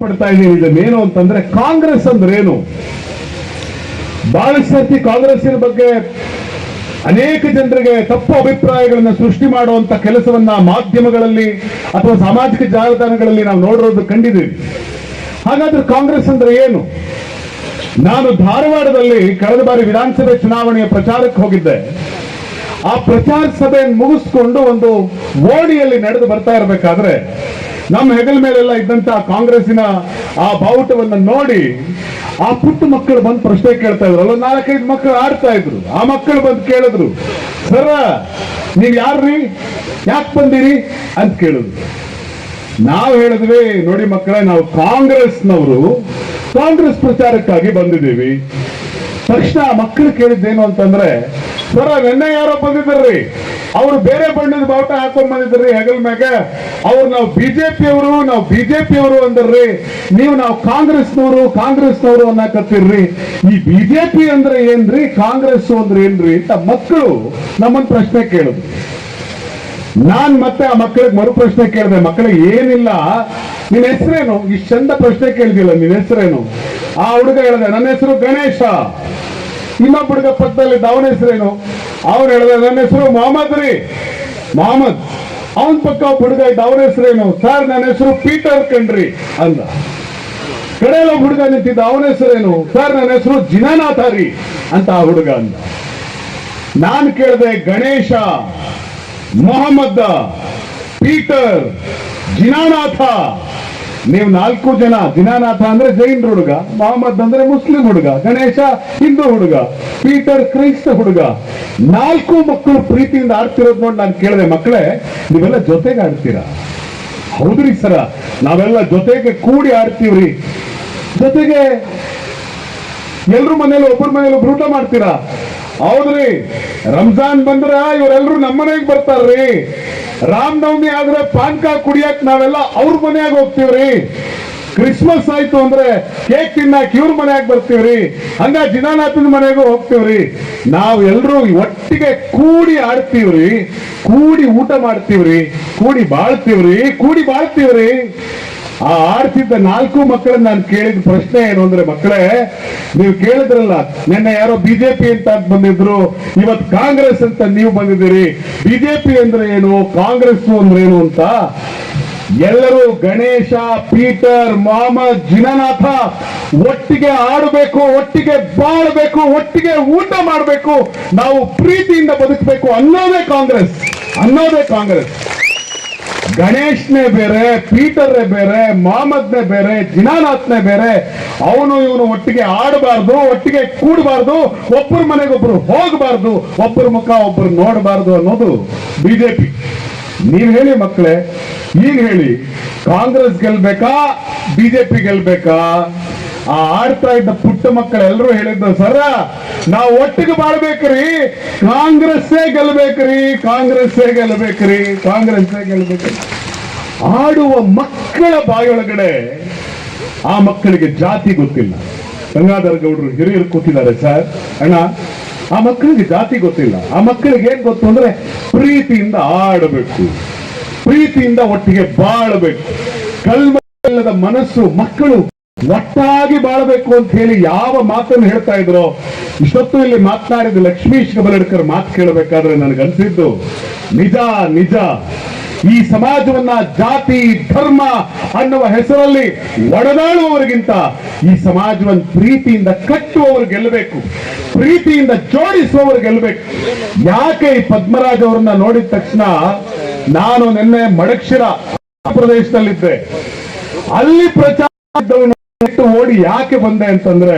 ಪಡ್ತಾ ಇದ್ದೀನಿ ಇದನ್ನೇನು ಅಂತಂದ್ರೆ ಕಾಂಗ್ರೆಸ್ ಅಂದ್ರೆ ಏನು ಬಹಳಷ್ಟು ಸರ್ತಿ ಕಾಂಗ್ರೆಸ್ಸಿನ ಬಗ್ಗೆ ಅನೇಕ ಜನರಿಗೆ ತಪ್ಪು ಅಭಿಪ್ರಾಯಗಳನ್ನ ಸೃಷ್ಟಿ ಮಾಡುವಂತ ಕೆಲಸವನ್ನ ಮಾಧ್ಯಮಗಳಲ್ಲಿ ಅಥವಾ ಸಾಮಾಜಿಕ ಜಾಲತಾಣಗಳಲ್ಲಿ ನಾವು ನೋಡಿರೋದು ಕಂಡಿದ್ದೀವಿ. ಹಾಗಾದ್ರೆ ಕಾಂಗ್ರೆಸ್ ಅಂದ್ರೆ ಏನು? ನಾನು ಧಾರವಾಡದಲ್ಲಿ ಕಳೆದ ಬಾರಿ ವಿಧಾನಸಭೆ ಚುನಾವಣೆಯ ಪ್ರಚಾರಕ್ಕೆ ಹೋಗಿದ್ದೆ. ಆ ಪ್ರಚಾರ ಸಭೆ ಮುಗಿಸ್ಕೊಂಡು ಒಂದು ಓಣಿಯಲ್ಲಿ ನಡೆದು ಬರ್ತಾ ಇರಬೇಕಾದ್ರೆ ನಮ್ಮ ಹೆಗಲ ಮೇಲೆಲ್ಲ ಇದ್ದಂತ ಕಾಂಗ್ರೆಸ್ಸಿನ ಆ ಬಾವುಟವನ್ನು ನೋಡಿ ಆ ಪುಟ್ಟ ಮಕ್ಕಳು ಬಂದು ಪ್ರಶ್ನೆ ಕೇಳ್ತಾ ಇದ್ರು. ಅಲ್ಲ ನಾಲ್ಕೈದು ಮಕ್ಕಳು ಆಡ್ತಾ ಇದ್ರು. ಆ ಮಕ್ಕಳು ಬಂದು ಕೇಳಿದ್ರು, ಸರ, ನೀವ್ ಯಾರ್ರಿ? ಯಾಕೆ ಬಂದಿರಿ? ಅಂತ ಕೇಳಿದ್ರು. ನಾವು ಹೇಳಿದ್ವಿ, ನೋಡಿ ಮಕ್ಕಳೇ, ನಾವು ಕಾಂಗ್ರೆಸ್ನವರು, ಕಾಂಗ್ರೆಸ್ ಪ್ರಚಾರಕ್ಕಾಗಿ ಬಂದಿದ್ದೀವಿ. ತಕ್ಷಣ ಮಕ್ಕಳು ಕೇಳಿದ್ದೇನು ಅಂತಂದ್ರೆ, ಸರ, ನಿನ್ನೆ ಯಾರೋ ಬಂದಿದ್ದಾರ್ರಿ. ಅವ್ರು ಬೇರೆ ಬಣ್ಣದ ಬಾವುಟ ಹಾಕೊಂಡ್ ಬಂದಿದ್ರಿ ಹೆಗಲ್ ಮ್ಯಾಗ. ಅವ್ರು ನಾವು ಬಿಜೆಪಿ ಅವರು ನಾವು ಬಿಜೆಪಿ ಅವರು ಅಂದ್ರಿ. ನೀವು ನಾವು ಕಾಂಗ್ರೆಸ್ನವರು ಕಾಂಗ್ರೆಸ್ನವರು ಅನ್ನಕತ್ತೀರ್ರಿ. ಈ ಬಿಜೆಪಿ ಅಂದ್ರೆ ಏನ್ರಿ ಕಾಂಗ್ರೆಸ್ ಅಂದ್ರೆ ಏನ್ರಿ? ಅಂತ ಮಕ್ಕಳು ನಮ್ಮನ್ ಪ್ರಶ್ನೆ ಕೇಳಿದ್ರು ನಾನ್ ಮತ್ತೆ ಆ ಮಕ್ಕಳಿಗೆ ಮರು ಪ್ರಶ್ನೆ ಕೇಳಿದೆ, ಮಕ್ಕಳಿಗೆ ಏನಿಲ್ಲ. ನಿನ್ನ ಹೆಸರೇನು? ಇಷ್ಟು ಚಂದ ಪ್ರಶ್ನೆ ಕೇಳಿದಿಲ್ಲ ನಿನ್ನ ಹೆಸರೇನು? ಆ ಹುಡುಗ ಹೇಳಿದೆ, ನನ್ನ ಹೆಸರು ಗಣೇಶ. ನಿಮ್ಮ ಹುಡುಗ ಪಕ್ಕದಲ್ಲಿದ್ದ ಅವನ ಹೆಸರೇನು? ಅವನು ಹೇಳಿದೆ, ನನ್ನ ಹೆಸರು ಮೊಹಮ್ಮದ್ ರೀ. ಮೊಹಮ್ಮದ್, ಅವನ್ ಪಕ್ಕ ಒಬ್ಬ ಹುಡುಗ ಇದ್ದ, ಅವನ ಹೆಸರೇನು? ಸರ್, ನನ್ನ ಹೆಸರು ಪೀಟರ್ ಕಣ್ರಿ. ಅಂದ. ಕಡೆಯಲ್ಲ ಹುಡುಗ ನಿಂತಿದ್ದ, ಅವನ ಹೆಸರೇನು? ಸರ್, ನನ್ನ ಹೆಸರು ಜಿನಾನಾಥ ರೀ. ಅಂತ ಆ ಹುಡುಗ ಅಂದ. ನಾನು ಕೇಳಿದೆ, ಗಣೇಶ. ಮೊಹಮ್ಮದ್ ಪೀಟರ್ ಜಿನಾನಾಥ ನೀವು ನಾಲ್ಕು ಜನ, ದಿನಾನಾಥ ಅಂದ್ರೆ ಜೈನ್ ಹುಡುಗ, ಮೊಹಮ್ಮದ್ ಅಂದ್ರೆ ಮುಸ್ಲಿಂ ಹುಡುಗ, ಗಣೇಶ ಹಿಂದೂ ಹುಡುಗ, ಪೀಟರ್ ಕ್ರೈಸ್ತ ಹುಡುಗ. ನಾಲ್ಕು ಮಕ್ಕಳು ಪ್ರೀತಿಯಿಂದ ಆಡ್ತಿರೋದು ನೋಡಿ ನಾನು ಕೇಳಿದೆ, ಮಕ್ಕಳೇ, ನೀವೆಲ್ಲ ಜೊತೆಗೆ ಆಡ್ತೀರಾ? ಹೌದ್ರಿ ಸರ, ನಾವೆಲ್ಲ ಜೊತೆಗೆ ಕೂಡಿ ಆಡ್ತೀವ್ರಿ. ಜೊತೆಗೆ ಎಲ್ರು ಮನೇಲಿ ಒಬ್ಬರ ಮನೇಲಿ ಒಬ್ರು ಊಟ ಮಾಡ್ತೀರಾ? ಹೌದ್ರಿ. ರಂಜಾನ್ ಬಂದ್ರ ಇವರೆಲ್ಲರೂ ನಮ್ಮ ಮನೆಗೆ ಬರ್ತಾರ್ರಿ. ರಾಮನವಮಿ ಆದ್ರೆ ಪಾನ್ಕ ಕುಡಿಯಕ್ ನಾವೆಲ್ಲ ಅವ್ರ ಮನೆಯಾಗ ಹೋಗ್ತೀವ್ರಿ. ಕ್ರಿಸ್ಮಸ್ ಆಯ್ತು ಅಂದ್ರೆ ಕೇಕ್ ತಿನ್ನಕ್ ಇವ್ರ ಮನೆಯಾಗ ಬರ್ತೀವ್ರಿ. ಹಂಗ ಜಿನಾನಾಥನ ಮನೆಗೂ ಹೋಗ್ತೀವ್ರಿ. ನಾವ್ ಎಲ್ರು ಒಟ್ಟಿಗೆ ಕೂಡಿ ಆಡ್ತೀವ್ರಿ. ಕೂಡಿ ಊಟ ಮಾಡ್ತೀವ್ರಿ. ಕೂಡಿ ಬಾಳ್ತೀವ್ರಿ. ಕೂಡಿ ಬಾಳ್ತೀವ್ರಿ. ಆ ಆಡ್ತಿದ್ದ ನಾಲ್ಕು ಮಕ್ಕಳನ್ನ ನಾನು ಕೇಳಿದ ಪ್ರಶ್ನೆ ಏನು ಅಂದ್ರೆ ಮಕ್ಕಳೇ, ನೀವು ಕೇಳಿದ್ರಲ್ಲ, ನಿನ್ನೆ ಯಾರೋ ಬಿಜೆಪಿ ಅಂತ ಬಂದಿದ್ರು, ಇವತ್ತು ಕಾಂಗ್ರೆಸ್ ಅಂತ ನೀವು ಬಂದಿದ್ದೀರಿ. ಬಿಜೆಪಿ ಅಂದ್ರೆ ಏನು, ಕಾಂಗ್ರೆಸ್ ಅಂದ್ರೆ ಏನು ಅಂತ ಎಲ್ಲರೂ ಗಣೇಶ, ಪೀಟರ್ ಮೊಹಮ್ಮದ್ ಜಿನನಾಥ, ಒಟ್ಟಿಗೆ ಆಡಬೇಕು, ಒಟ್ಟಿಗೆ ಬಾಳ್ಬೇಕು, ಒಟ್ಟಿಗೆ ಊಟ ಮಾಡಬೇಕು, ನಾವು ಪ್ರೀತಿಯಿಂದ ಬದುಕಬೇಕು ಅನ್ನೋದೇ ಕಾಂಗ್ರೆಸ್ ಅನ್ನೋದೇ ಕಾಂಗ್ರೆಸ್. ಗಣೇಶ್ನೇ ಬೇರೆ, ಪೀಟರ್ನೇ ಬೇರೆ ಮೊಹಮ್ಮದ್ನೇ ಬೇರೆ, ಜಿನಾನಾಥ್ನೇ ಬೇರೆ, ಅವನು ಇವನು ಒಟ್ಟಿಗೆ ಆಡಬಾರ್ದು, ಒಟ್ಟಿಗೆ ಕೂಡಬಾರ್ದು, ಒಬ್ಬರ ಮನೆಗೊಬ್ರು ಹೋಗಬಾರ್ದು, ಒಬ್ಬರ ಮುಖ ಒಬ್ಬರು ನೋಡಬಾರ್ದು ಅನ್ನೋದು ಬಿಜೆಪಿ. ನೀವು ಹೇಳಿ ಮಕ್ಕಳೇ ಈಗ ಹೇಳಿ, ಕಾಂಗ್ರೆಸ್ ಗೆಲ್ಬೇಕಾ, ಬಿಜೆಪಿ ಗೆಲ್ಬೇಕಾ? ಆ ಆಡ್ತಾ ಇದ್ದ ಪುಟ್ಟ ಮಕ್ಕಳೆಲ್ಲರೂ ಹೇಳಿದ್ದು, ಸರ, ನಾವು ಒಟ್ಟಿಗೆ ಬಾಳ್ಬೇಕ್ರಿ. ಕಾಂಗ್ರೆಸ್ಸೇ ಗೆಲ್ಬೇಕ್ರಿ ಕಾಂಗ್ರೆಸ್ಸೇ ಗೆಲ್ಬೇಕ್ರಿ ಕಾಂಗ್ರೆಸ್ಸೇ ಗೆಲ್ಬೇಕ್ರಿ. ಆಡುವ ಮಕ್ಕಳ ಬಾಯೊಳಗಡೆ ಆ ಮಕ್ಕಳಿಗೆ ಜಾತಿ ಗೊತ್ತಿಲ್ಲ. ಗಂಗಾಧರ್ ಗೌಡರು ಹಿರಿಯರು ಕೂತಿದ್ದಾರೆ, ಸರ್, ಅಣ್ಣ, ಆ ಮಕ್ಕಳಿಗೆ ಜಾತಿ ಗೊತ್ತಿಲ್ಲ. ಆ ಮಕ್ಕಳಿಗೆ ಏನ್ ಗೊತ್ತು ಅಂದ್ರೆ ಪ್ರೀತಿಯಿಂದ ಆಡಬೇಕು. ಪ್ರೀತಿಯಿಂದ ಒಟ್ಟಿಗೆ ಬಾಳಬೇಕು. ಕಲ್ಮಲ್ಲದ ಮನಸ್ಸು ಮಕ್ಕಳು ಒಟ್ಟಾಗಿ ಬಾಳಬೇಕು ಅಂತ ಹೇಳಿ ಯಾವ ಮಾತನ್ನು ಹೇಳ್ತಾ ಇದ್ರೋ, ಇಷ್ಟೊತ್ತು ಇಲ್ಲಿ ಮಾತನಾಡಿದ ಲಕ್ಷ್ಮೀಶ್ ಕಬಲಡ್ಕರ್ ಮಾತು ಕೇಳಬೇಕಾದ್ರೆ ನನಗನ್ಸಿದ್ದು ನಿಜ ನಿಜ. ಈ ಸಮಾಜವನ್ನ ಜಾತಿ, ಧರ್ಮ ಅನ್ನುವ ಹೆಸರಲ್ಲಿ ಒಡೆದಾಡುವವರಿಗಿಂತ ಈ ಸಮಾಜವನ್ನು ಪ್ರೀತಿಯಿಂದ ಕಟ್ಟುವವರು ಗೆಲ್ಲಬೇಕು, ಪ್ರೀತಿಯಿಂದ ಜೋಡಿಸುವವರು ಗೆಲ್ಲಬೇಕು. ಯಾಕೆ ಈ ಪದ್ಮರಾಜ್ ಅವರನ್ನ ನೋಡಿದ ತಕ್ಷಣ ನಾನು ನಿನ್ನೆ ಮಡಕ್ಷಿರ ಪ್ರದೇಶದಲ್ಲಿದ್ದೆ. ಅಲ್ಲಿ ಪ್ರಚಾರ ಬಿಟ್ಟು ಓಡಿ ಯಾಕೆ ಬಂದೆ ಅಂತಂದ್ರೆ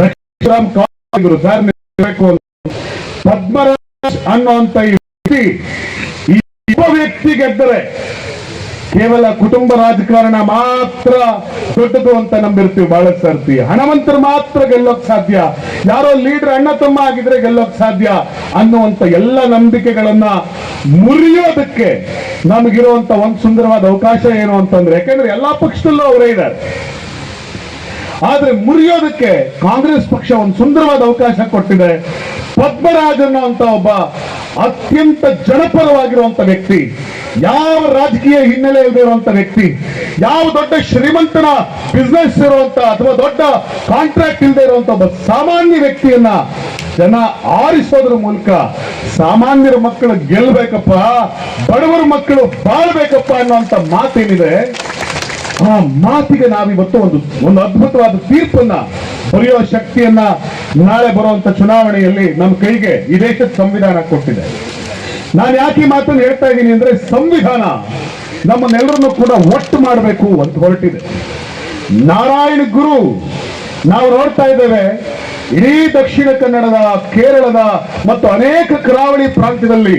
ರಕ್ಷಾರಾಮ್ ಕಾಂಗ್ರೆಸ್ ಸರ್. ಪದ್ಮರಾಜ್ ಅನ್ನುವಂತ ಈ ವ್ಯಕ್ತಿ ಈ ವ್ಯಕ್ತಿ ಗೆದ್ದರೆ ಕೇವಲ ಕುಟುಂಬ ರಾಜಕಾರಣ ಮಾತ್ರ ದೊಡ್ಡದು ಅಂತ ನಂಬಿರ್ತೀವಿ ಬಹಳಷ್ಟು ಸರ್ತಿ ಹಣವಂತರು ಮಾತ್ರ ಗೆಲ್ಲೋಕ್ ಸಾಧ್ಯ ಯಾರೋ ಲೀಡರ್ ಅಣ್ಣ ತಮ್ಮ ಆಗಿದ್ರೆ ಗೆಲ್ಲೋಕ್ ಸಾಧ್ಯ ಅನ್ನುವಂತ ಎಲ್ಲ ನಂಬಿಕೆಗಳನ್ನ ಮುರಿಯೋದಕ್ಕೆ ನಮಗಿರುವಂತ ಒಂದು ಸುಂದರವಾದ ಅವಕಾಶ ಏನು ಅಂತಂದ್ರೆ, ಯಾಕಂದ್ರೆ ಎಲ್ಲಾ ಪಕ್ಷದಲ್ಲೂ ಅವರೇ ಇದ್ದಾರೆ ಆದ್ರೆ ಮುರಿಯೋದಕ್ಕೆ ಕಾಂಗ್ರೆಸ್ ಪಕ್ಷ ಒಂದು ಸುಂದರವಾದ ಅವಕಾಶ ಕೊಟ್ಟಿದೆ. ಪದ್ಮರಾಜ್ ಅನ್ನುವಂತ ಒಬ್ಬ ಅತ್ಯಂತ ಜನಪರವಾಗಿರುವಂತ ವ್ಯಕ್ತಿ. ಯಾವ ರಾಜಕೀಯ ಹಿನ್ನೆಲೆ ಇಲ್ಲದೆ ವ್ಯಕ್ತಿ. ಯಾವ ದೊಡ್ಡ ಶ್ರೀಮಂತನ ಬಿಸ್ನೆಸ್ ಇರುವಂತ ಅಥವಾ ದೊಡ್ಡ ಕಾಂಟ್ರಾಕ್ಟ್ ಇಲ್ಲದೆ ಇರುವಂತ ಒಬ್ಬ ಸಾಮಾನ್ಯ ವ್ಯಕ್ತಿಯನ್ನ ಜನ ಆರಿಸೋದ್ರ ಮೂಲಕ ಸಾಮಾನ್ಯರ ಮಕ್ಕಳು ಗೆಲ್ಬೇಕಪ್ಪ, ಬಡವರ ಮಕ್ಕಳು ಬಾಳ್ಬೇಕಪ್ಪ ಅನ್ನುವಂತ ಮಾತೇನಿದೆ. ಆ ಮಾತಿಗೆ ನಾವಿವತ್ತು ಒಂದು ಒಂದು ಅದ್ಭುತವಾದ ತೀರ್ಪನ್ನ ಬರೆಯುವ ಶಕ್ತಿಯನ್ನ ನಾಳೆ ಬರುವಂತ ಚುನಾವಣೆಯಲ್ಲಿ ನಮ್ಮ ಕೈಗೆ ಈ ದೇಶದ ಸಂವಿಧಾನ ಕೊಟ್ಟಿದೆ. ನಾನು ಯಾಕೆ ಈ ಮಾತನ್ನು ಹೇಳ್ತಾ ಇದ್ದೀನಿ ಅಂದ್ರೆ ಸಂವಿಧಾನ ನಮ್ಮನ್ನೆಲ್ಲರನ್ನು ಕೂಡ ಒಟ್ಟು ಮಾಡಬೇಕು ಅಂತ ಹೊರಟಿದೆ. ನಾರಾಯಣ ಗುರು, ನಾವು ನೋಡ್ತಾ ಇದ್ದೇವೆ, ಇಡೀ ದಕ್ಷಿಣ ಕನ್ನಡದ, ಕೇರಳದ ಮತ್ತು ಅನೇಕ ಕರಾವಳಿ ಪ್ರಾಂತ್ಯದಲ್ಲಿ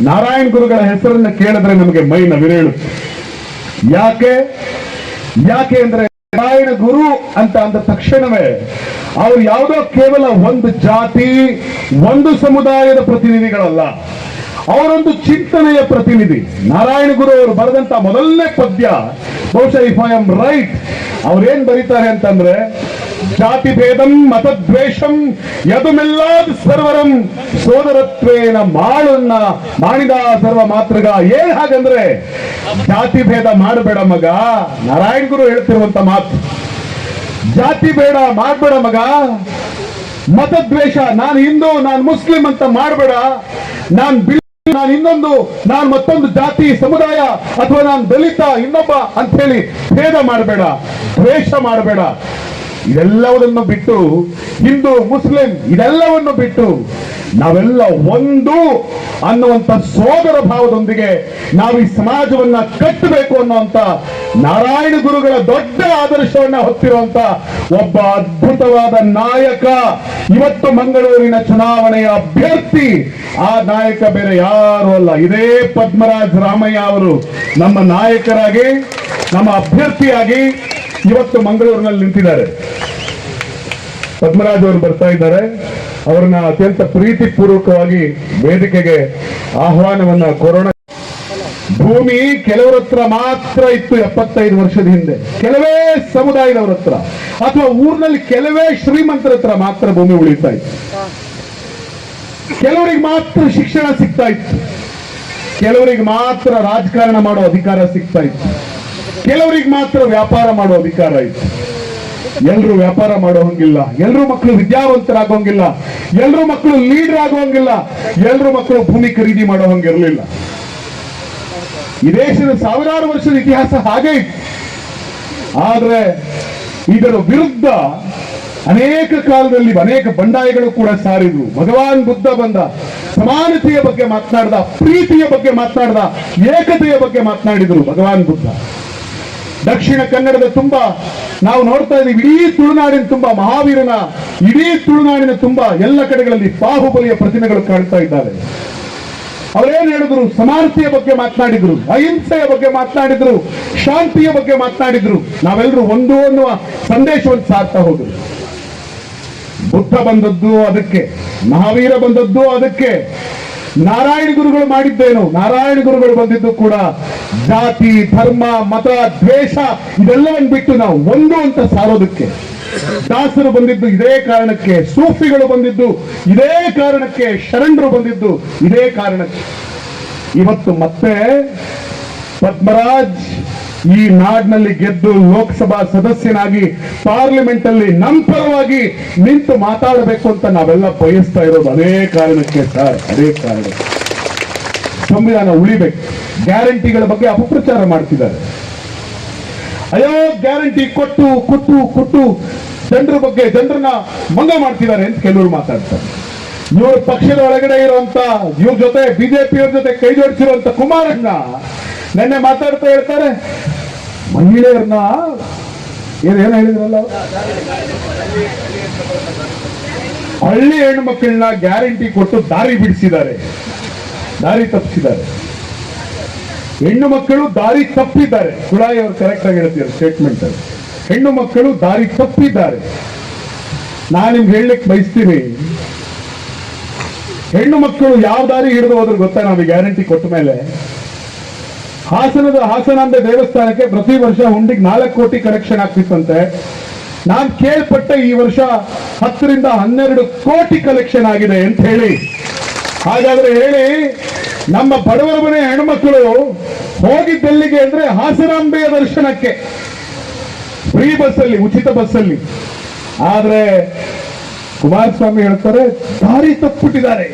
ನಾರಾಯಣ ಗುರುಗಳ ಹೆಸರನ್ನು ಕೇಳಿದ್ರೆ ನಮಗೆ ಮೈ ನವಿರೇಳುತ್ತೆ ಯಾಕೆ? ಯಾಕೆ ಅಂದ್ರೆ ನಾರಾಯಣ ಗುರು ಅಂತ ಅಂದ ತಕ್ಷಣವೇ ಅವ್ರು ಯಾವುದೋ ಕೇವಲ ಒಂದು ಜಾತಿ, ಒಂದು ಸಮುದಾಯದ ಪ್ರತಿನಿಧಿಗಳಲ್ಲ. ಅವರೊಂದು ಚಿಂತನೆಯ ಪ್ರತಿನಿಧಿ. ನಾರಾಯಣ ಗುರು ಅವರು ಬರೆದಂತ ಮೊದಲನೇ ಪದ್ಯ, ಬಹುಶಃ ಇಫ್ ಐ ಆಮ್ ರೈಟ್ ಅವ್ರೇನ್ ಬರೀತಾರೆ ಅಂತಂದ್ರೆ, ಜಾತಿ ಭೇದಂ ಮತದ್ವೇಷಂ ಯದುಮೆಲ್ಲಾದ್ ಸರ್ವರಂ ಸೋದರತ್ವೇನ ಮಾಡನ್ನ ಮಾಡಿದ ಸರ್ವ ಮಾತೃಗ. ಏನ್ ಹಾಗಂದ್ರೆ, ಜಾತಿ ಭೇದ ಮಾಡಬೇಡ ಮಗ. ನಾರಾಯಣ ಗುರು ಹೇಳ್ತಿರುವಂತ ಮಾತು. ಜಾತಿ ಬೇಡ ಮಾಡಬೇಡ ಮಗ. ಮತದ್ವೇಷ, ನಾನು ಹಿಂದೂ, ನಾನು ಮುಸ್ಲಿಂ ಅಂತ ಮಾಡಬೇಡ. ನಾನು ನಾನು ಇನ್ನೊಂದು, ನಾನು ಮತ್ತೊಂದು ಜಾತಿ, ಸಮುದಾಯ ಅಥವಾ ನಾನು ದಲಿತ, ಇನ್ನೊಬ್ಬ ಅಂತ ಹೇಳಿ ಭೇದ ಮಾಡಬೇಡ, ದ್ವೇಷ ಮಾಡಬೇಡ. ಇದೆಲ್ಲವನ್ನು ಬಿಟ್ಟು ಹಿಂದೂ, ಮುಸ್ಲಿಂ, ಇದೆಲ್ಲವನ್ನು ಬಿಟ್ಟು ನಾವೆಲ್ಲ ಒಂದು ಅನ್ನುವಂತ ಸೋದರ ಭಾವದೊಂದಿಗೆ ನಾವು ಈ ಸಮಾಜವನ್ನ ಕಟ್ಟಬೇಕು ಅನ್ನುವಂತ ನಾರಾಯಣ ಗುರುಗಳ ದೊಡ್ಡ ಆದರ್ಶವನ್ನ ಹೊತ್ತಿರುವಂತ ಒಬ್ಬ ಅದ್ಭುತವಾದ ನಾಯಕ. ಇವತ್ತು ಮಂಗಳೂರಿನ ಚುನಾವಣೆಯ ಅಭ್ಯರ್ಥಿ. ಆ ನಾಯಕ ಬೇರೆ ಯಾರು ಅಲ್ಲ. ಇದೇ ಪದ್ಮರಾಜ್ ರಾಮಯ್ಯ ಅವರು ನಮ್ಮ ನಾಯಕರಾಗಿ, ನಮ್ಮ ಅಭ್ಯರ್ಥಿಯಾಗಿ ಇವತ್ತು ಮಂಗಳೂರಿನಲ್ಲಿ ನಿಂತಿದ್ದಾರೆ. ಪದ್ಮರಾಜ್ ಅವರು ಬರ್ತಾ ಇದ್ದಾರೆ. ಅವರನ್ನ ಅತ್ಯಂತ ಪ್ರೀತಿಪೂರ್ವಕವಾಗಿ ವೇದಿಕೆಗೆ ಆಹ್ವಾನವನ್ನ ಕೊರೋನಾ ಭೂಮಿ ಕೆಲವರ ಹತ್ರ ಮಾತ್ರ ಇತ್ತು ಎಪ್ಪತ್ತೈದು ವರ್ಷದ ಹಿಂದೆ. ಕೆಲವೇ ಸಮುದಾಯದವರ ಹತ್ರ. ಅಥವಾ ಊರಿನಲ್ಲಿ ಕೆಲವೇ ಶ್ರೀಮಂತರ ಹತ್ರ ಮಾತ್ರ ಭೂಮಿ ಉಳಿತಾ ಇತ್ತು. ಕೆಲವರಿಗೆ ಮಾತ್ರ ಶಿಕ್ಷಣ ಸಿಗ್ತಾ ಇತ್ತು. ಕೆಲವರಿಗೆ ಮಾತ್ರ ರಾಜಕಾರಣ ಮಾಡೋ ಅಧಿಕಾರ ಸಿಗ್ತಾ ಇತ್ತು. ಕೆಲವರಿಗೆ ಮಾತ್ರ ವ್ಯಾಪಾರ ಮಾಡೋ ಅಧಿಕಾರ ಇತ್ತು. ಎಲ್ರು ವ್ಯಾಪಾರ ಮಾಡೋ ಹಂಗಿಲ್ಲ ಎಲ್ರು ಮಕ್ಕಳು ವಿದ್ಯಾವಂತರಾಗೋಂಗಿಲ್ಲ ಎಲ್ರು ಮಕ್ಕಳು ಲೀಡರ್ ಆಗೋಂಗಿಲ್ಲ ಎಲ್ರು ಮಕ್ಕಳು ಭೂಮಿ ಖರೀದಿ ಮಾಡೋ ಹಂಗಿರ್ಲಿಲ್ಲ ಈ ದೇಶದ ಸಾವಿರಾರು ವರ್ಷದ ಇತಿಹಾಸ ಹಾಗೆ ಇತ್ತು. ಆದ್ರೆ ಇದರ ವಿರುದ್ಧ ಅನೇಕ ಕಾಲದಲ್ಲಿ ಅನೇಕ ಬಂಡಾಯಗಳು ಕೂಡ ಸಾರಿದ್ರು ಭಗವಾನ್ ಬುದ್ಧ ಬಂದ ಸಮಾನತೆಯ ಬಗ್ಗೆ ಮಾತನಾಡ್ದ, ಪ್ರೀತಿಯ ಬಗ್ಗೆ ಮಾತನಾಡ್ದ, ಏಕತೆಯ ಬಗ್ಗೆ ಮಾತನಾಡಿದ್ರು ಭಗವಾನ್ ಬುದ್ಧ. ದಕ್ಷಿಣ ಕನ್ನಡದ ತುಂಬಾ ನಾವು ನೋಡ್ತಾ ಇದ್ದೀವಿ, ಇಡೀ ತುಳುನಾಡಿನ ತುಂಬಾ ಮಹಾವೀರನ, ಇಡೀ ತುಳುನಾಡಿನ ತುಂಬಾ ಎಲ್ಲ ಕಡೆಗಳಲ್ಲಿ ಬಾಹುಬಲಿಯ ಪ್ರತಿಮೆಗಳು ಕಾಣ್ತಾ ಇದ್ದಾರೆ ಅವರೇನ್ ಹೇಳಿದ್ರು? ಸಮಾನತೆಯ ಬಗ್ಗೆ ಮಾತನಾಡಿದ್ರು, ಅಹಿಂಸೆಯ ಬಗ್ಗೆ ಮಾತನಾಡಿದ್ರು, ಶಾಂತಿಯ ಬಗ್ಗೆ ಮಾತನಾಡಿದ್ರು. ನಾವೆಲ್ಲರೂ ಒಂದು ಅನ್ನುವ ಸಂದೇಶವನ್ನು ಸಾರ್ತಾ ಹೋದ್ರು. ಬುದ್ಧ ಬಂದದ್ದು ಅದಕ್ಕೆ, ಮಹಾವೀರ ಬಂದದ್ದು ಅದಕ್ಕೆ ನಾರಾಯಣ ಗುರುಗಳು ಮಾಡಿದ್ದೇನು. ನಾರಾಯಣ ಗುರುಗಳು ಬಂದಿದ್ದು ಕೂಡ ಜಾತಿ, ಧರ್ಮ, ಮತ, ದ್ವೇಷ, ಇದೆಲ್ಲವನ್ನು ಬಿಟ್ಟು ನಾವು ಒಂದು ಅಂತ ಸಾರೋದಕ್ಕೆ. ದಾಸರು ಬಂದಿದ್ದು ಇದೇ ಕಾರಣಕ್ಕೆ, ಸೂಫಿಗಳು ಬಂದಿದ್ದು ಇದೇ ಕಾರಣಕ್ಕೆ, ಶರಣರು ಬಂದಿದ್ದು ಇದೇ ಕಾರಣಕ್ಕೆ. ಇವತ್ತು ಮತ್ತೆ ಪದ್ಮರಾಜ್ ಈ ನಾಡಿನಲ್ಲಿ ಗೆದ್ದು ಲೋಕಸಭಾ ಸದಸ್ಯನಾಗಿ ಪಾರ್ಲಿಮೆಂಟ್ ಅಲ್ಲಿ ನಮ್ಮ ಪರವಾಗಿ ನಿಂತು ಮಾತಾಡಬೇಕು ಅಂತ ನಾವೆಲ್ಲ ಬಯಸ್ತಾ ಇರೋದು ಅದೇ ಕಾರಣಕ್ಕೆ ಸರ್, ಅದೇ ಕಾರಣ. ಸಂವಿಧಾನ ಉಳಿಬೇಕು. ಗ್ಯಾರಂಟಿಗಳ ಬಗ್ಗೆ ಅಪಪ್ರಚಾರ ಮಾಡ್ತಿದ್ದಾರೆ. ಅಯ್ಯೋ, ಗ್ಯಾರಂಟಿ ಕೊಟ್ಟು ಕೊಟ್ಟು ಕೊಟ್ಟು ಜನರ ಬಗ್ಗೆ ಜನರನ್ನ ಮಂಗ ಮಾಡ್ತಿದ್ದಾರೆ ಅಂತ ಕೆಲವರು ಮಾತಾಡ್ತಾರೆ. ಇವರು ಪಕ್ಷದ ಒಳಗಡೆ ಇರುವಂತ, ಇವ್ರ ಜೊತೆ ಬಿಜೆಪಿಯವ್ರ ಜೊತೆ ಕೈ ಜೋಡಿಸಿರುವಂತ ಕುಮಾರಣ್ಣ ನಿನ್ನೆ ಮಾತಾಡ್ತಾ ಹೇಳ್ತಾರೆ ಮಹಿಳೆಯರನ್ನ ಏನೇನು ಹೇಳಿದ್ರಲ್ಲ ಹಳ್ಳಿ ಹೆಣ್ಣು ಮಕ್ಕಳನ್ನ ಗ್ಯಾರಂಟಿ ಕೊಟ್ಟು ದಾರಿ ಬಿಡಿಸಿದ್ದಾರೆ. ದಾರಿ ತಪ್ಪಿಸಿದ್ದಾರೆ. ಹೆಣ್ಣು ಮಕ್ಕಳು ದಾರಿ ತಪ್ಪಿದ್ದಾರೆ. ಕುಳಾಯಿ ಅವರು ಕರೆಕ್ಟ್ ಆಗಿ ಹೇಳ್ತಿದ್ದಾರೆ ಸ್ಟೇಟ್ಮೆಂಟ್ ಅಲ್ಲಿ. ಹೆಣ್ಣು ಮಕ್ಕಳು ದಾರಿ ತಪ್ಪಿದ್ದಾರೆ. ನಾನು ನಿಮ್ಗೆ ಹೇಳಲಿಕ್ಕೆ ಬಯಸ್ತೀನಿ. ಹೆಣ್ಣು ಮಕ್ಕಳು ಯಾವ ದಾರಿ ಹಿಡಿದು ಹೋದ್ರೆ ಗೊತ್ತಾ ನಮಗೆ ಗ್ಯಾರಂಟಿ ಕೊಟ್ಟ ಮೇಲೆ? ಹಾಸನದ ಹಾಸನಾಂಬೆ ದೇವಸ್ಥಾನಕ್ಕೆ ಪ್ರತಿ ವರ್ಷ ಹುಂಡಿಗೆ ನಾಲ್ಕು ಕೋಟಿ ಕಲೆಕ್ಷನ್ ಆಗ್ತಿತ್ತಂತೆ. ನಾನು ಕೇಳ್ಪಟ್ಟೆ ಈ ವರ್ಷ ಹತ್ತರಿಂದ ಹನ್ನೆರಡು ಕೋಟಿ ಕಲೆಕ್ಷನ್ ಆಗಿದೆ ಅಂತ ಹೇಳಿ. ಹಾಗಾದ್ರೆ ಹೇಳಿ, ನಮ್ಮ ಬಡವರ ಮನೆ ಹೆಣ್ಮಕ್ಳು ಹೋಗಿದ್ದೆಲ್ಲಿಗೆ ಅಂದ್ರೆ ಹಾಸನಾಂಬೆಯ ದರ್ಶನಕ್ಕೆ. ಫ್ರೀ ಬಸ್ಸಲ್ಲಿ ಉಚಿತ ಬಸ್ಸಲ್ಲಿ ಆದ್ರೆ ಕುಮಾರಸ್ವಾಮಿ ಹೇಳ್ತಾರೆ, ದಾರಿ ತಪ್ಪಿಟ್ಟಿದ್ದಾರೆ.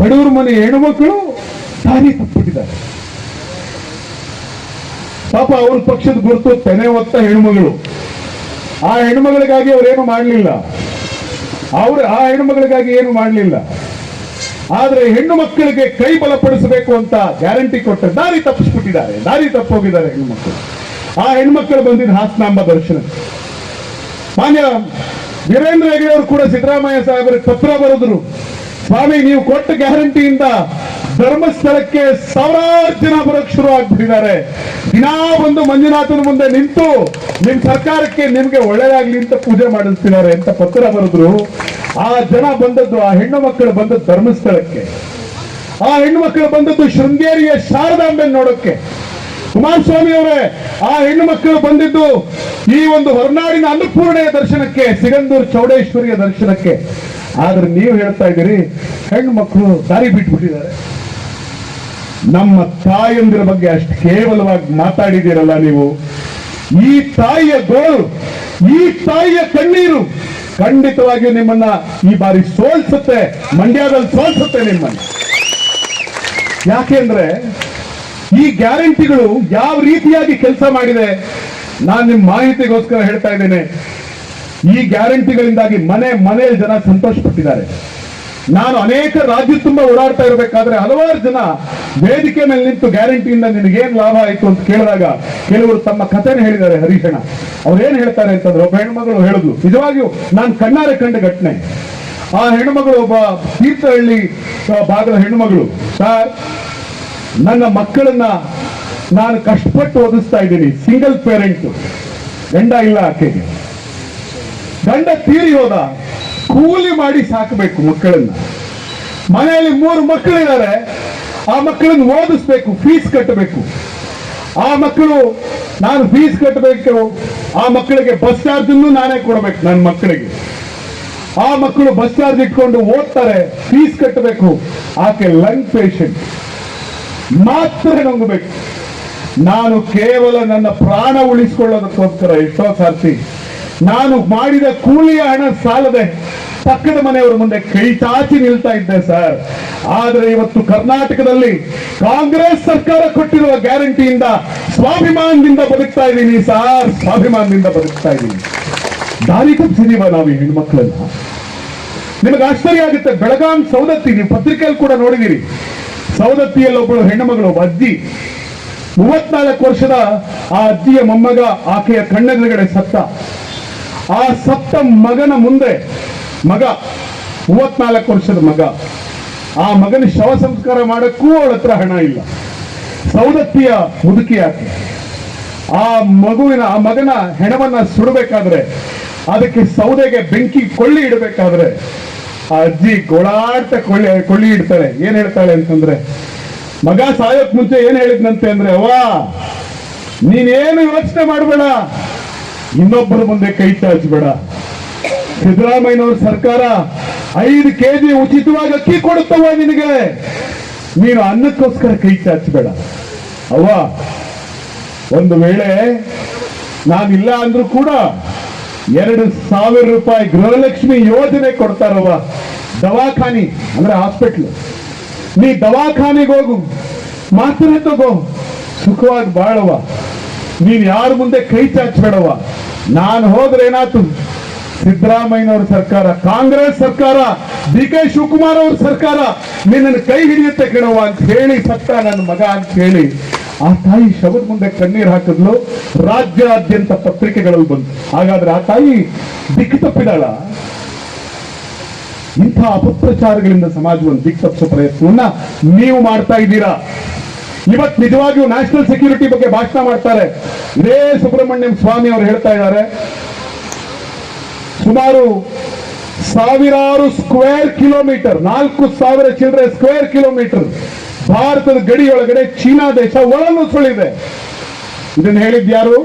ಬಡವರ ಮನೆ ಹೆಣ್ಮಕ್ಳು ದಾರಿ ಕೊಟ್ಬಿಟ್ಟಿದ್ದಾರೆ. ಪಾಪ ಅವ್ರ ಪಕ್ಷದ ಗುರುತು ತೆನೆ ಹೊತ್ತ ಹೆಣ್ಮಗಳು ಆ ಹೆಣ್ಮಗಳಿಗಾಗಿ ಅವರೇನು ಮಾಡಲಿಲ್ಲ. ಅವರು ಆ ಹೆಣ್ಮಗಳಿಗಾಗಿ ಏನು ಮಾಡಲಿಲ್ಲ. ಆದ್ರೆ ಹೆಣ್ಣು ಮಕ್ಕಳಿಗೆ ಕೈ ಬಲಪಡಿಸಬೇಕು ಅಂತ ಗ್ಯಾರಂಟಿ ಕೊಟ್ಟ ದಾರಿ ತಪ್ಪಿಸ್ಬಿಟ್ಟಿದ್ದಾರೆ. ದಾರಿ ತಪ್ಪೋಗಿದ್ದಾರೆ ಹೆಣ್ಣು ಮಕ್ಕಳು. ಆ ಹೆಣ್ಮಕ್ಕಳು ಬಂದಿದ್ದ ಹಾಸನಾಂಬ ದರ್ಶನ. ಮಾನ್ಯ ವೀರೇಂದ್ರ ಹೆಗಡೆ ಅವರು ಕೂಡ ಸಿದ್ದರಾಮಯ್ಯ ಸಾಹೇಬರಿಗೆ ಪತ್ರ ಬರೆದ್ರು. ಸ್ವಾಮಿ, ನೀವು ಕೊಟ್ಟ ಗ್ಯಾರಂಟಿಯಿಂದ ಧರ್ಮಸ್ಥಳಕ್ಕೆ ಸಾವಿರಾರು ಜನ ಬರೋಕ್ ಶುರು ಆಗ್ಬಿಟ್ಟಿದ್ದಾರೆ. ದಿನಾ ಬಂದು ಮಂಜುನಾಥನ ಮುಂದೆ ನಿಂತು ನಿಮ್ ಸರ್ಕಾರಕ್ಕೆ ನಿಮ್ಗೆ ಒಳ್ಳೇದಾಗ್ಲಿ ಅಂತ ಪೂಜೆ ಮಾಡಿಸ್ತಿದ್ದಾರೆ ಅಂತ ಪತ್ರ ಬರೆದ್ರು. ಆ ಜನ ಬಂದದ್ದು, ಆ ಹೆಣ್ಣು ಮಕ್ಕಳು ಬಂದದ್ದು ಧರ್ಮಸ್ಥಳಕ್ಕೆ. ಆ ಹೆಣ್ಣು ಮಕ್ಕಳು ಬಂದದ್ದು ಶೃಂಗೇರಿಯ ಶಾರದಾಂಬೆ ನೋಡೋಕ್ಕೆ. ಕುಮಾರಸ್ವಾಮಿ ಅವರೇ, ಆ ಹೆಣ್ಣು ಮಕ್ಕಳು ಬಂದಿದ್ದು ಈ ಒಂದು ಹೊರನಾಡಿನ ಅನ್ನಪೂರ್ಣೆಯ ದರ್ಶನಕ್ಕೆ, ಸಿಗಂದೂರು ಚೌಡೇಶ್ವರಿಯ ದರ್ಶನಕ್ಕೆ. ಆದ್ರೆ ನೀವು ಹೇಳ್ತಾ ಇದ್ದೀರಿ, ಹೆಣ್ಣು ಮಕ್ಕಳು ದಾರಿ ಬಿಟ್ಬಿಟ್ಟಿದ್ದಾರೆ. ನಮ್ಮ ತಾಯಂದಿರ ಬಗ್ಗೆ ಅಷ್ಟು ಕೇವಲವಾಗಿ ಮಾತಾಡಿದ್ದೀರಲ್ಲ ನೀವು. ಈ ತಾಯಿಯ ಗೋಳು, ಈ ತಾಯಿಯ ಕಣ್ಣೀರು ಖಂಡಿತವಾಗಿಯೂ ನಿಮ್ಮನ್ನ ಈ ಬಾರಿ ಸೋಲ್ಸುತ್ತೆ, ಮಂಡ್ಯದಲ್ಲಿ ಸೋಲ್ಸುತ್ತೆ ನಿಮ್ಮನ್ನ. ಯಾಕೆಂದ್ರೆ ಈ ಗ್ಯಾರಂಟಿಗಳು ಯಾವ ರೀತಿಯಾಗಿ ಕೆಲಸ ಮಾಡಿದೆ, ನಾನು ನಿಮ್ಮ ಮಾಹಿತಿಗೋಸ್ಕರ ಹೇಳ್ತಾ ಇದ್ದೇನೆ. ಈ ಗ್ಯಾರಂಟಿಗಳಿಂದಾಗಿ ಮನೆ ಮನೆಯ ಜನ ಸಂತೋಷ ಪಟ್ಟಿದ್ದಾರೆ ನಾನು ಅನೇಕ ರಾಜ್ಯ ತುಂಬಾ ಓಡಾಡ್ತಾ ಇರಬೇಕಾದ್ರೆ ಹಲವಾರು ಜನ ವೇದಿಕೆ ಮೇಲೆ ನಿಂತು ಗ್ಯಾರಂಟಿಯಿಂದ ನಿನಗೇನ್ ಲಾಭ ಆಯ್ತು ಅಂತ ಕೇಳಿದಾಗ ಕೆಲವರು ತಮ್ಮ ಕಥೆನ ಹೇಳಿದ್ದಾರೆ ಹರೀಶಣ್ಣ ಏನ್ ಹೇಳ್ತಾರೆ ಅಂತಂದ್ರೆ ಒಬ್ಬ ಹೆಣ್ಮಗಳು ಹೇಳಿದ್ಲು ನಿಜವಾಗಿಯೂ ನಾನು ಕಣ್ಣಾರೆ ಕಂಡ ಘಟನೆ. ಆ ಹೆಣ್ಮಗಳು ಒಬ್ಬ ತೀರ್ಥಹಳ್ಳಿ ಭಾಗದ ಹೆಣ್ಮಗಳು. ಸರ್, ನನ್ನ ಮಕ್ಕಳನ್ನ ನಾನು ಕಷ್ಟಪಟ್ಟು ಓದಿಸ್ತಾ ಇದ್ದೀನಿ. Single parent. ಗಂಡ ಇಲ್ಲ ಆಕೆಗೆ. ಗಂಡ ತೀರಿ ಹೋದ, ಕೂಲಿ ಮಾಡಿ ಸಾಕಬೇಕು ಮಕ್ಕಳನ್ನ. ಮನೆಯಲ್ಲಿ ಮೂರು ಮಕ್ಕಳಿದ್ದಾರೆ, ಆ ಮಕ್ಕಳನ್ನು ಓದಿಸ್ಬೇಕು ಫೀಸ್ ಕಟ್ಟಬೇಕು. ಆ ಮಕ್ಕಳು, ನಾನು ಫೀಸ್ ಕಟ್ಟಬೇಕು, ಆ ಮಕ್ಕಳಿಗೆ ಬಸ್ ಚಾರ್ಜನ್ನು ನಾನೇ ಕೊಡಬೇಕು ನನ್ನ ಮಕ್ಕಳಿಗೆ. ಆ ಮಕ್ಕಳು ಬಸ್ ಚಾರ್ಜ್ ಇಟ್ಕೊಂಡು ಓದ್ತಾರೆ ಫೀಸ್ ಕಟ್ಟಬೇಕು. ಆಕೆ ಲಂಗ್ ಪೇಷಂಟ್ ಮಾತ್ರ ನಂಗಬೇಕು. ನಾನು ಕೇವಲ ನನ್ನ ಪ್ರಾಣ ಉಳಿಸಿಕೊಳ್ಳೋದಕ್ಕೋಸ್ಕರ ಎಷ್ಟೋ ಸಾರ್ತಿ ನಾನು ಮಾಡಿದ ಕೂಲಿಯ ಹಣ ಸಾಲದೆ ಪಕ್ಕದ ಮನೆಯವರ ಮುಂದೆ ಕೈ ಚಾಚಿ ನಿಲ್ತಾ ಇದ್ದೆ, ಸರ್. ಆದ್ರೆ ಇವತ್ತು ಕರ್ನಾಟಕದಲ್ಲಿ ಕಾಂಗ್ರೆಸ್ ಸರ್ಕಾರ ಕೊಟ್ಟಿರುವ ಗ್ಯಾರಂಟಿಯಿಂದ ಸ್ವಾಭಿಮಾನದಿಂದ ಬದುಕ್ತಾ ಇದ್ದೀನಿ, ಸರ್. ಸ್ವಾಭಿಮಾನದಿಂದ ಬದುಕ್ತಾ ಇದ್ದೀನಿ. ದಾರಿ ತಪ್ಪಿಸಿದೀವ ನಾವು ಹೆಣ್ಮಕ್ಳನ್ನ. ನಿಮಗೆ ಆಶ್ಚರ್ಯ ಆಗುತ್ತೆ, ಬೆಳಗಾಂ ಸೌದತ್ತಿ ನೀವು ಪತ್ರಿಕೆಯಲ್ಲಿ ಕೂಡ ನೋಡಿದಿರಿ ಸೌದತ್ತಿಯಲ್ಲಿ ಒಬ್ಬಳು ಹೆಣ್ಣುಮಗಳು, ಅಜ್ಜಿ. ಮೂವತ್ನಾಲ್ಕು ವರ್ಷದ ಆ ಅಜ್ಜಿಯ ಮೊಮ್ಮಗ, ಆಕೆಯ ಕಣ್ಣೆದುರುಗಡೆ ಸತ್ತ. ಆ ಸತ್ತ ಮಗನ ಮುಂದೆ, ಮಗ, ಮೂವತ್ನಾಲ್ಕು ವರ್ಷದ ಮಗ, ಆ ಮಗನ ಶವ ಸಂಸ್ಕಾರ ಮಾಡಕ್ಕೂ ಅವಳ ಹತ್ರ ಹಣ ಇಲ್ಲ. ಸೌದತ್ತಿಯ ಮುದುಕಿ ಆ ಮಗುವಿನ, ಆ ಮಗನ ಹೆಣವನ್ನ ಸುಡಬೇಕಾದ್ರೆ, ಅದಕ್ಕೆ ಸೌದೆಗೆ ಬೆಂಕಿ ಕೊಳ್ಳಿ ಇಡಬೇಕಾದ್ರೆ, ಆ ಅಜ್ಜಿ ಗೋಳಾಡ್ತ ಕೊಳ್ಳಿ ಕೊಳ್ಳಿ ಇಡ್ತಾಳೆ. ಏನ್ ಹೇಳ್ತಾಳೆ ಅಂತಂದ್ರೆ, ಮಗ ಸಾಯೋಕ್ ಮುಂಚೆ ಏನ್ ಹೇಳಿದ್ನಂತೆ ಅಂದ್ರೆ, ಅವ್ವ, ನೀನೇನು ಯೋಚನೆ ಮಾಡಬೇಡ. ಇನ್ನೊಬ್ಬರ ಮುಂದೆ ಕೈ ಚಾಚಬೇಡ. ಸಿದ್ದರಾಮಯ್ಯನವ್ರ ಸರ್ಕಾರ ಐದು ಕೆಜಿ ಉಚಿತವಾಗಿ ಅಕ್ಕಿ ಕೊಡುತ್ತವ ನಿನಗೆ. ನೀನು ಅನ್ನಕ್ಕೋಸ್ಕರ ಕೈ ಚಾಚಬೇಡ. ಅವ್ವ, ಒಂದು ವೇಳೆ ನಾನಿಲ್ಲ ಅಂದ್ರೂ ಕೂಡ ಎರಡು ಸಾವಿರ ರೂಪಾಯಿ ಗೃಹಲಕ್ಷ್ಮಿ ಯೋಜನೆ ಕೊಡ್ತಾರವ್ವ. ದವಾಖಾನಿ ಅಂದ್ರೆ ಹಾಸ್ಪಿಟ್ಲ್. ನೀ ದವಾಖಾನೆಗೆ ಹೋಗು, ಮಾತ್ರ ತಗೋ. ಸುಖವಾಗಿ ಬಾಳವ ನೀನ್ ಯಾರ ಮುಂದೆ ಕೈ ಚಾಚಬೇಡವ ನಾನು ಹೋದ್ರೆ ಏನಾಯ್ತು? ಸಿದ್ದರಾಮಯ್ಯನವ್ರ ಸರ್ಕಾರ, ಕಾಂಗ್ರೆಸ್ ಸರ್ಕಾರ ಡಿ ಕೆ ಶಿವಕುಮಾರ್ ಅವ್ರ ಸರ್ಕಾರ ನಿನ್ನನ್ನು ಕೈ ಹಿಡಿಯುತ್ತೆ ಕೇಳುವ ಅಂತ ಹೇಳಿ ಸತ್ತ ನನ್ನ ಮಗ ಅಂತ ಹೇಳಿ ಆ ತಾಯಿ ಶವದ ಮುಂದೆ ಕಣ್ಣೀರು ಹಾಕಿದ್ಲು. ರಾಜ್ಯಾದ್ಯಂತ ಪತ್ರಿಕೆಗಳಲ್ಲಿ ಬಂತು. ಹಾಗಾದ್ರೆ ಆ ತಾಯಿ ದಿಕ್ಕು ತಪ್ಪಿದಾಳ? ಇಂಥ ಅಪಪ್ರಚಾರಗಳಿಂದ ಸಮಾಜವನ್ನು ದಿಕ್ಕು ತಪ್ಪಿಸೋ ಪ್ರಯತ್ನವನ್ನ ನೀವು ಮಾಡ್ತಾ ಇದ್ದೀರಾ? ಇವತ್ತು ನಿಜವಾಗಿಯೂ ನ್ಯಾಷನಲ್ ಸೆಕ್ಯೂರಿಟಿ ಬಗ್ಗೆ ಭಾಷಣ ಮಾಡ್ತಾರೆ. ಇದೇ ಸುಬ್ರಹ್ಮಣ್ಯಂ ಸ್ವಾಮಿ ಅವರು ಹೇಳ್ತಾ ಇದ್ದಾರೆ. ಸುಮಾರು ಸಾವಿರಾರು ಸ್ಕ್ವೇರ್ ಕಿಲೋಮೀಟರ್ ನಾಲ್ಕು ಸಾವಿರ ಚಿಲ್ಲರೆ ಸ್ಕ್ವೇರ್ ಕಿಲೋಮೀಟರ್ ಭಾರತದ ಗಡಿಯೊಳಗಡೆ ಚೀನಾ ದೇಶ ಒಳನುಸುಳಿದೆ ಇದನ್ನು ಹೇಳಿದ್ಯಾರು